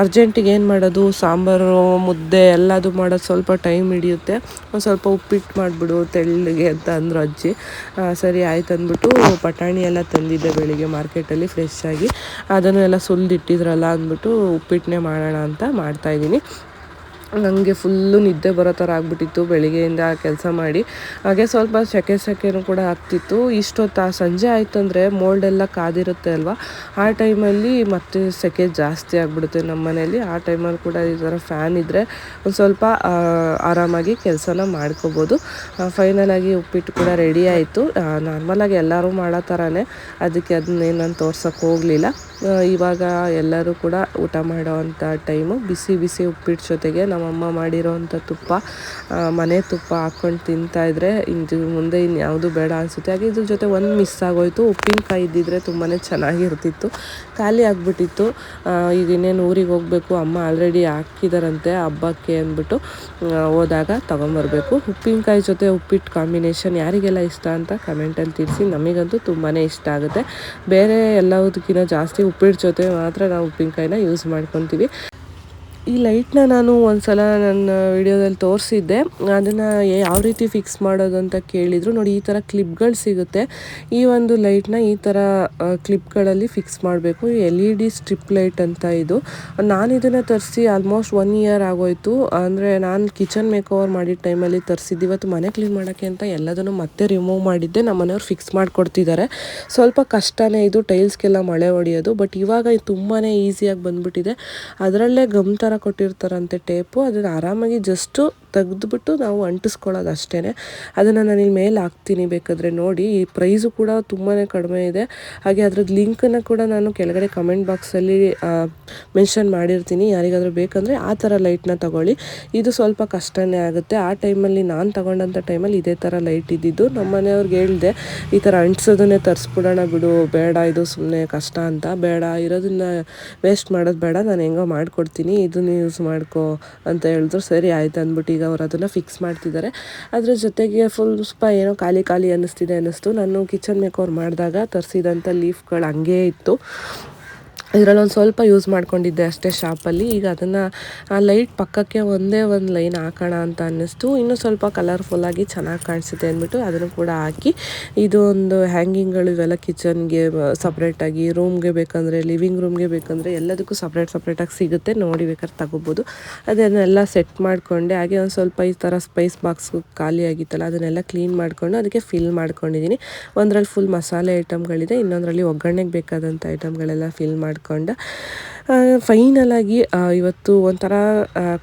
ಅರ್ಜೆಂಟಿಗೆ ಏನು ಮಾಡೋದು? ಸಾಂಬಾರು, ಮುದ್ದೆ ಎಲ್ಲದು ಮಾಡೋದು ಸ್ವಲ್ಪ ಟೈಮ್ ಹಿಡಿಯುತ್ತೆ. ಒಂದು ಸ್ವಲ್ಪ ಉಪ್ಪಿಟ್ಟು ಮಾಡಿಬಿಡು, ತೆಳ್ಳಗೆ ಅಂತ ಅಂದರು ಅಜ್ಜಿ. ಸರಿ ಆಯ್ತು ಅಂದ್ಬಿಟ್ಟು ಬಟಾಣಿ ಎಲ್ಲ ತಂದಿದ್ದೆ ಬೆಳಿಗ್ಗೆ ಮಾರ್ಕೆಟಲ್ಲಿ ಫ್ರೆಶ್ ಆಗಿ. ಅದನ್ನು ಎಲ್ಲ ಸುಲಿದಿಟ್ಟಿದ್ರಲ್ಲ ಅಂದ್ಬಿಟ್ಟು ಉಪ್ಪಿಟ್ಟನ್ನೇ ಮಾಡೋಣ ಅಂತ ಮಾಡ್ತಾಯಿದ್ದೀನಿ ನನಗೆ ಫುಲ್ಲು ನಿದ್ದೆ ಬರೋ ಥರ ಆಗ್ಬಿಟ್ಟಿತ್ತು. ಬೆಳಿಗ್ಗೆಯಿಂದ ಕೆಲಸ ಮಾಡಿ. ಹಾಗೆ ಸ್ವಲ್ಪ ಸೆಕೆ ಸೆಕೆನೂ ಕೂಡ ಆಗ್ತಿತ್ತು. ಇಷ್ಟೊತ್ತು ಆ ಸಂಜೆ ಆಯಿತು ಅಂದರೆ ಮೋಲ್ಡೆಲ್ಲ ಕಾದಿರುತ್ತೆ ಅಲ್ವಾ? ಆ ಟೈಮಲ್ಲಿ ಮತ್ತೆ ಸೆಕೆ ಜಾಸ್ತಿ ಆಗಿಬಿಡುತ್ತೆ ನಮ್ಮ ಮನೇಲಿ. ಆ ಟೈಮಲ್ಲಿ ಕೂಡ ಈ ಥರ ಫ್ಯಾನ್ ಇದ್ದರೆ ಒಂದು ಸ್ವಲ್ಪ ಆರಾಮಾಗಿ ಕೆಲಸನ ಮಾಡ್ಕೋಬೋದು. ಫೈನಲಾಗಿ ಉಪ್ಪಿಟ್ಟು ಕೂಡ ರೆಡಿ ಆಯಿತು. ನಾರ್ಮಲಾಗಿ ಎಲ್ಲರೂ ಮಾಡೋ ಥರನೇ ಅದಕ್ಕೆ ಅದನ್ನೇನು ನಾನು ತೋರ್ಸೋಕ್ಕೆ ಹೋಗಲಿಲ್ಲ. ಇವಾಗ ಎಲ್ಲರೂ ಕೂಡ ಊಟ ಮಾಡೋವಂಥ ಟೈಮು ಬಿಸಿ ಬಿಸಿ ಉಪ್ಪಿಟ್ಟು ಜೊತೆಗೆ ನಮ್ಮಮ್ಮ ಮಾಡಿರೋವಂಥ ತುಪ್ಪ ಮನೆ ತುಪ್ಪ ಹಾಕ್ಕೊಂಡು ತಿಂತಾಯಿದ್ರೆ ಇದು ಮುಂದೆ ಇನ್ಯಾವುದು ಬೇಡ ಅನಿಸುತ್ತೆ. ಹಾಗೆ ಇದ್ರ ಜೊತೆ ಒಂದು ಮಿಸ್ ಆಗೋಯ್ತು. ಉಪ್ಪಿನಕಾಯಿ ಇದ್ದಿದ್ರೆ ತುಂಬಾ ಚೆನ್ನಾಗಿರ್ತಿತ್ತು. ಖಾಲಿ ಆಗಿಬಿಟ್ಟಿತ್ತು. ಈಗ ಇನ್ನೇನು ಊರಿಗೆ ಹೋಗಬೇಕು, ಅಮ್ಮ ಆಲ್ರೆಡಿ ಹಾಕಿದಾರಂತೆ, ಹಬ್ಬಕ್ಕೆ ಅಂದ್ಬಿಟ್ಟು ಹೋದಾಗ ತೊಗೊಂಬರ್ಬೇಕು. ಉಪ್ಪಿನಕಾಯಿ ಜೊತೆ ಉಪ್ಪಿಟ್ಟು ಕಾಂಬಿನೇಷನ್ ಯಾರಿಗೆಲ್ಲ ಇಷ್ಟ ಅಂತ ಕಮೆಂಟಲ್ಲಿ ತಿಳಿಸಿ. ನಮಗಂತೂ ತುಂಬಾ ಇಷ್ಟ ಆಗುತ್ತೆ. ಬೇರೆ ಎಲ್ಲದಕ್ಕಿಂತ ಜಾಸ್ತಿ ಉಪ್ಪಿಟ್ಟು ಜೊತೆ ಮಾತ್ರ ನಾವು ಉಪ್ಪಿನಕಾಯಿನ ಯೂಸ್ ಮಾಡ್ಕೊತೀವಿ. ಈ ಲೈಟ್ನ ನಾನು ಒಂದ್ಸಲ ನನ್ನ ವಿಡಿಯೋದಲ್ಲಿ ತೋರಿಸಿದ್ದೆ. ಅದನ್ನು ಯಾವ ರೀತಿ ಫಿಕ್ಸ್ ಮಾಡೋದು ಅಂತ ಕೇಳಿದರು. ನೋಡಿ, ಈ ಥರ ಕ್ಲಿಪ್ಗಳು ಸಿಗುತ್ತೆ. ಈ ಒಂದು ಲೈಟ್ನ ಈ ಥರ ಕ್ಲಿಪ್ಗಳಲ್ಲಿ ಫಿಕ್ಸ್ ಮಾಡಬೇಕು. L E D strip light ಅಂತ ಇದು. ನಾನು ಇದನ್ನು ತರಿಸಿ ಆಲ್ಮೋಸ್ಟ್ ಒನ್ ಇಯರ್ ಆಗೋಯ್ತು. ಅಂದರೆ ನಾನು ಕಿಚನ್ ಮೇಕ್ ಓವರ್ ಮಾಡಿದ ಟೈಮಲ್ಲಿ ತರಿಸಿದ್ದು. ಇವತ್ತು ಮನೆ ಕ್ಲೀನ್ ಮಾಡೋಕ್ಕೆ ಅಂತ ಎಲ್ಲದನ್ನು ಮತ್ತೆ ರಿಮೂವ್ ಮಾಡಿದ್ದೆ. ನಮ್ಮ ಮನೆಯವ್ರು ಫಿಕ್ಸ್ ಮಾಡಿಕೊಡ್ತಿದ್ದಾರೆ. ಸ್ವಲ್ಪ ಕಷ್ಟನೇ ಇದು. ಟೈಲ್ಸ್ಗೆಲ್ಲ ಮಳೆ ಹೊಡೆಯೋದು ಬಟ್ ಇವಾಗ ತುಂಬಾ ಈಸಿಯಾಗಿ ಬಂದುಬಿಟ್ಟಿದೆ. ಅದರಲ್ಲೇ ಗಮ್ ಥರ ಕೊಟ್ಟಿರ್ತಾರಂತೆ ಟೇಪು ಅದನ್ನು ಆರಾಮಾಗಿ ಜಸ್ಟು ತೆಗೆದ್ಬಿಟ್ಟು ನಾವು ಅಂಟಿಸ್ಕೊಳ್ಳೋದು ಅಷ್ಟೇ ಅದನ್ನು ನಾನು ಇಲ್ಲಿ ಮೇಲೆ ಹಾಕ್ತೀನಿ ಬೇಕಾದರೆ ನೋಡಿ. ಈ ಪ್ರೈಸು ಕೂಡ ತುಂಬಾ ಕಡಿಮೆ ಇದೆ. ಹಾಗೆ ಅದ್ರದ್ದು ಲಿಂಕನ್ನು ಕೂಡ ನಾನು ಕೆಳಗಡೆ ಕಮೆಂಟ್ ಬಾಕ್ಸಲ್ಲಿ ಮೆನ್ಷನ್ ಮಾಡಿರ್ತೀನಿ. ಯಾರಿಗಾದರೂ ಬೇಕಂದರೆ ಆ ಥರ ಲೈಟ್ನ ತಗೊಳ್ಳಿ. ಇದು ಸ್ವಲ್ಪ ಕಷ್ಟನೇ ಆಗುತ್ತೆ. ಆ ಟೈಮಲ್ಲಿ ನಾನು ತಗೊಂಡಂಥ ಟೈಮಲ್ಲಿ ಇದೇ ಥರ ಲೈಟ್ ಇದ್ದಿದ್ದು ನಮ್ಮ ಮನೆಯವ್ರಿಗೆ ಹೇಳಿದೆ, ಈ ಥರ ಅಂಟಿಸೋದನ್ನೇ ತರಿಸ್ಬಿಡೋಣ ಬಿಡು. ಬೇಡ, ಇದು ಸುಮ್ಮನೆ ಕಷ್ಟ ಅಂತ. ಬೇಡ, ಇರೋದನ್ನ ವೇಸ್ಟ್ ಮಾಡೋದು ಬೇಡ. ನಾನು ಹೆಂಗೋ ಮಾಡಿಕೊಡ್ತೀನಿ. ಇದನ್ನು ಯೂಸ್ ಮಾಡ್ಕೋ ಅಂತ ಹೇಳಿದ್ರು. ಸರಿ, ಆಯ್ತು ಅಂದ್ಬಿಟ್ಟು ಅವ್ರು ಅದನ್ನು ಫಿಕ್ಸ್ ಮಾಡ್ತಿದ್ದಾರೆ. ಅದರ ಜೊತೆಗೆ ಫುಲ್ ಸ್ವಲ್ಪ ಏನೋ ಖಾಲಿ ಖಾಲಿ ಅನ್ನಿಸ್ತಿದೆ ಅನ್ನಿಸ್ತು. ನಾನು ಕಿಚನ್ ಮೇಕವ್ರು ಮಾಡಿದಾಗ ತರಿಸಿದಂಥ ಲೀಫ್ಗಳು ಹಂಗೇ ಇತ್ತು. ಇದರಲ್ಲಿ ಒಂದು ಸ್ವಲ್ಪ ಯೂಸ್ ಮಾಡ್ಕೊಂಡಿದ್ದೆ ಅಷ್ಟೇ ಶಾಪಲ್ಲಿ ಈಗ ಅದನ್ನು ಆ ಲೈಟ್ ಪಕ್ಕಕ್ಕೆ ಒಂದೇ ಒಂದು ಲೈನ್ ಹಾಕೋಣ ಅಂತ ಅನ್ನಿಸ್ತು. ಇನ್ನೂ ಸ್ವಲ್ಪ ಕಲರ್ಫುಲ್ಲಾಗಿ ಚೆನ್ನಾಗಿ ಕಾಣಿಸುತ್ತೆ ಅಂದ್ಬಿಟ್ಟು ಅದನ್ನು ಕೂಡ ಹಾಕಿ ಇದು ಒಂದು ಹ್ಯಾಂಗಿಂಗ್ಗಳು ಇವೆಲ್ಲ ಕಿಚನ್ಗೆ ಸಪ್ರೇಟಾಗಿ ರೂಮ್ಗೆ ಬೇಕಂದರೆ ಲಿವಿಂಗ್ ರೂಮ್ಗೆ ಬೇಕಂದರೆ ಎಲ್ಲದಕ್ಕೂ ಸಪ್ರೇಟ್ ಸಪ್ರೇಟಾಗಿ ಸಿಗುತ್ತೆ. ನೋಡಿ ಬೇಕಾದ್ರೆ ತಗೋಬೋದು. ಅದನ್ನೆಲ್ಲ ಸೆಟ್ ಮಾಡಿಕೊಂಡೆ. ಹಾಗೆ ಒಂದು ಸ್ವಲ್ಪ ಈ ಥರ ಸ್ಪೈಸ್ ಬಾಕ್ಸ್ ಖಾಲಿ ಆಗಿತ್ತಲ್ಲ, ಅದನ್ನೆಲ್ಲ ಕ್ಲೀನ್ ಮಾಡಿಕೊಂಡು ಅದಕ್ಕೆ ಫಿಲ್ ಮಾಡ್ಕೊಂಡಿದ್ದೀನಿ. ಒಂದರಲ್ಲಿ ಫುಲ್ ಮಸಾಲೆ ಐಟಮ್ಗಳಿದೆ ಇನ್ನೊಂದರಲ್ಲಿ ಒಗ್ಗರಣೆಗೆ ಬೇಕಾದಂಥ ಐಟಮ್ಗಳೆಲ್ಲ ಫಿಲ್ ಮಾಡ್ಕೊಂಡು ಫೈನಲಾಗಿ ಇವತ್ತು ಒಂಥರ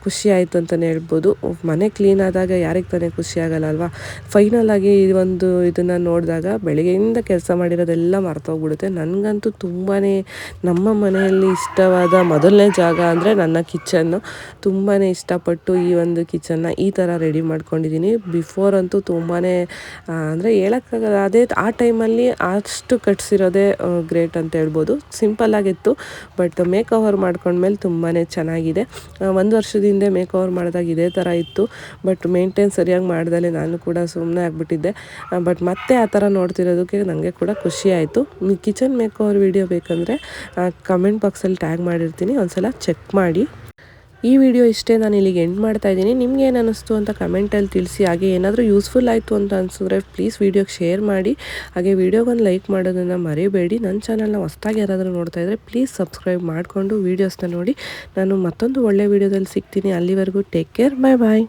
ಖುಷಿ ಆಯಿತು ಅಂತಲೇ ಹೇಳ್ಬೋದು. ಮನೆ ಕ್ಲೀನ್ ಆದಾಗ ಯಾರಿಗೆ ತಾನೇ ಖುಷಿ ಆಗಲ್ಲ ಅಲ್ವಾ? ಫೈನಲಾಗಿ ಈ ಒಂದು ಇದನ್ನು ನೋಡಿದಾಗ ಬೆಳಗ್ಗೆಯಿಂದ ಕೆಲಸ ಮಾಡಿರೋದೆಲ್ಲ ಮರ್ತೋಗ್ಬಿಡುತ್ತೆ. ನನಗಂತೂ ತುಂಬಾ ನಮ್ಮ ಮನೆಯಲ್ಲಿ ಇಷ್ಟವಾದ ಮೊದಲನೇ ಜಾಗ ಅಂದರೆ ನನ್ನ ಕಿಚನ್ನು ತುಂಬಾ ಇಷ್ಟಪಟ್ಟು ಈ ಒಂದು ಕಿಚನ್ನ ಈ ಥರ ರೆಡಿ ಮಾಡ್ಕೊಂಡಿದ್ದೀನಿ ಬಿಫೋರ್ ಅಂತೂ ತುಂಬಾ ಅಂದರೆ ಹೇಳೋಕ್ಕಾಗಲ್ಲ. ಅದೇ ಆ ಟೈಮಲ್ಲಿ ಅಷ್ಟು ಕಟ್ಸಿರೋದೇ ಗ್ರೇಟ್ ಅಂತ ಹೇಳ್ಬೋದು. ಸಿಂಪಲ್ ಆಗಿತ್ತು. ಬಟ್ ಮೇಕ್ ಓವರ್ ಮಾಡ್ಕೊಂಡ್ಮೇಲೆ ತುಂಬಾ ಚೆನ್ನಾಗಿದೆ. ಒಂದು ವರ್ಷದಿಂದ ಮೇಕ್ ಓವರ್ ಮಾಡಿದಾಗ ಇದೇ ಥರ ಇತ್ತು. ಬಟ್ ಮೇಂಟೈನ್ ಸರಿಯಾಗಿ ಮಾಡ್ದಲೇ ನಾನು ಕೂಡ ಸುಮ್ಮನೆ ಆಗಿಬಿಟ್ಟಿದ್ದೆ. ಬಟ್ ಮತ್ತೆ ಆ ಥರ ನೋಡ್ತಿರೋದಕ್ಕೆ ನನಗೆ ಕೂಡ ಖುಷಿ ಆಯಿತು. ಕಿಚನ್ ಮೇಕ್ ಓವರ್ ವಿಡಿಯೋ ಬೇಕಂದರೆ ಕಮೆಂಟ್ ಬಾಕ್ಸಲ್ಲಿ ಟ್ಯಾಗ್ ಮಾಡಿರ್ತೀನಿ. ಒಂದು ಸಲ ಚೆಕ್ ಮಾಡಿ. ಈ ವಿಡಿಯೋ ಇಷ್ಟೇ ನಾನು ಇಲ್ಲಿಗೆ ಎಂಡ್ ಮಾಡ್ತಾ ಇದ್ದೀನಿ. ನಿಮ್ಗೆ ಏನು ಅನ್ನಿಸ್ತು ಅಂತ ಕಮೆಂಟಲ್ಲಿ ತಿಳಿಸಿ. ಹಾಗೆ ಏನಾದರೂ ಯೂಸ್ಫುಲ್ ಆಯಿತು ಅಂತ ಅನಿಸಿದ್ರೆ ಪ್ಲೀಸ್ ವೀಡಿಯೋಗೆ ಶೇರ್ ಮಾಡಿ. ಹಾಗೆ ವೀಡಿಯೋಗೊಂದು ಲೈಕ್ ಮಾಡೋದನ್ನು ಮರಿಬೇಡಿ. ನನ್ನ ಚಾನಲ್ನ ಹೊಸ್ದಾಗಿ ಯಾರಾದರೂ ನೋಡ್ತಾ ಇದ್ದರೆ ಪ್ಲೀಸ್ ಸಬ್ಸ್ಕ್ರೈಬ್ ಮಾಡಿಕೊಂಡು ವೀಡಿಯೋಸ್ನ ನೋಡಿ. ನಾನು ಮತ್ತೊಂದು ಒಳ್ಳೆ ವೀಡಿಯೋದಲ್ಲಿ ಸಿಗ್ತೀನಿ. ಅಲ್ಲಿವರೆಗೂ ಟೇಕ್ ಕೇರ್ ಬಾಯ್ ಬಾಯ್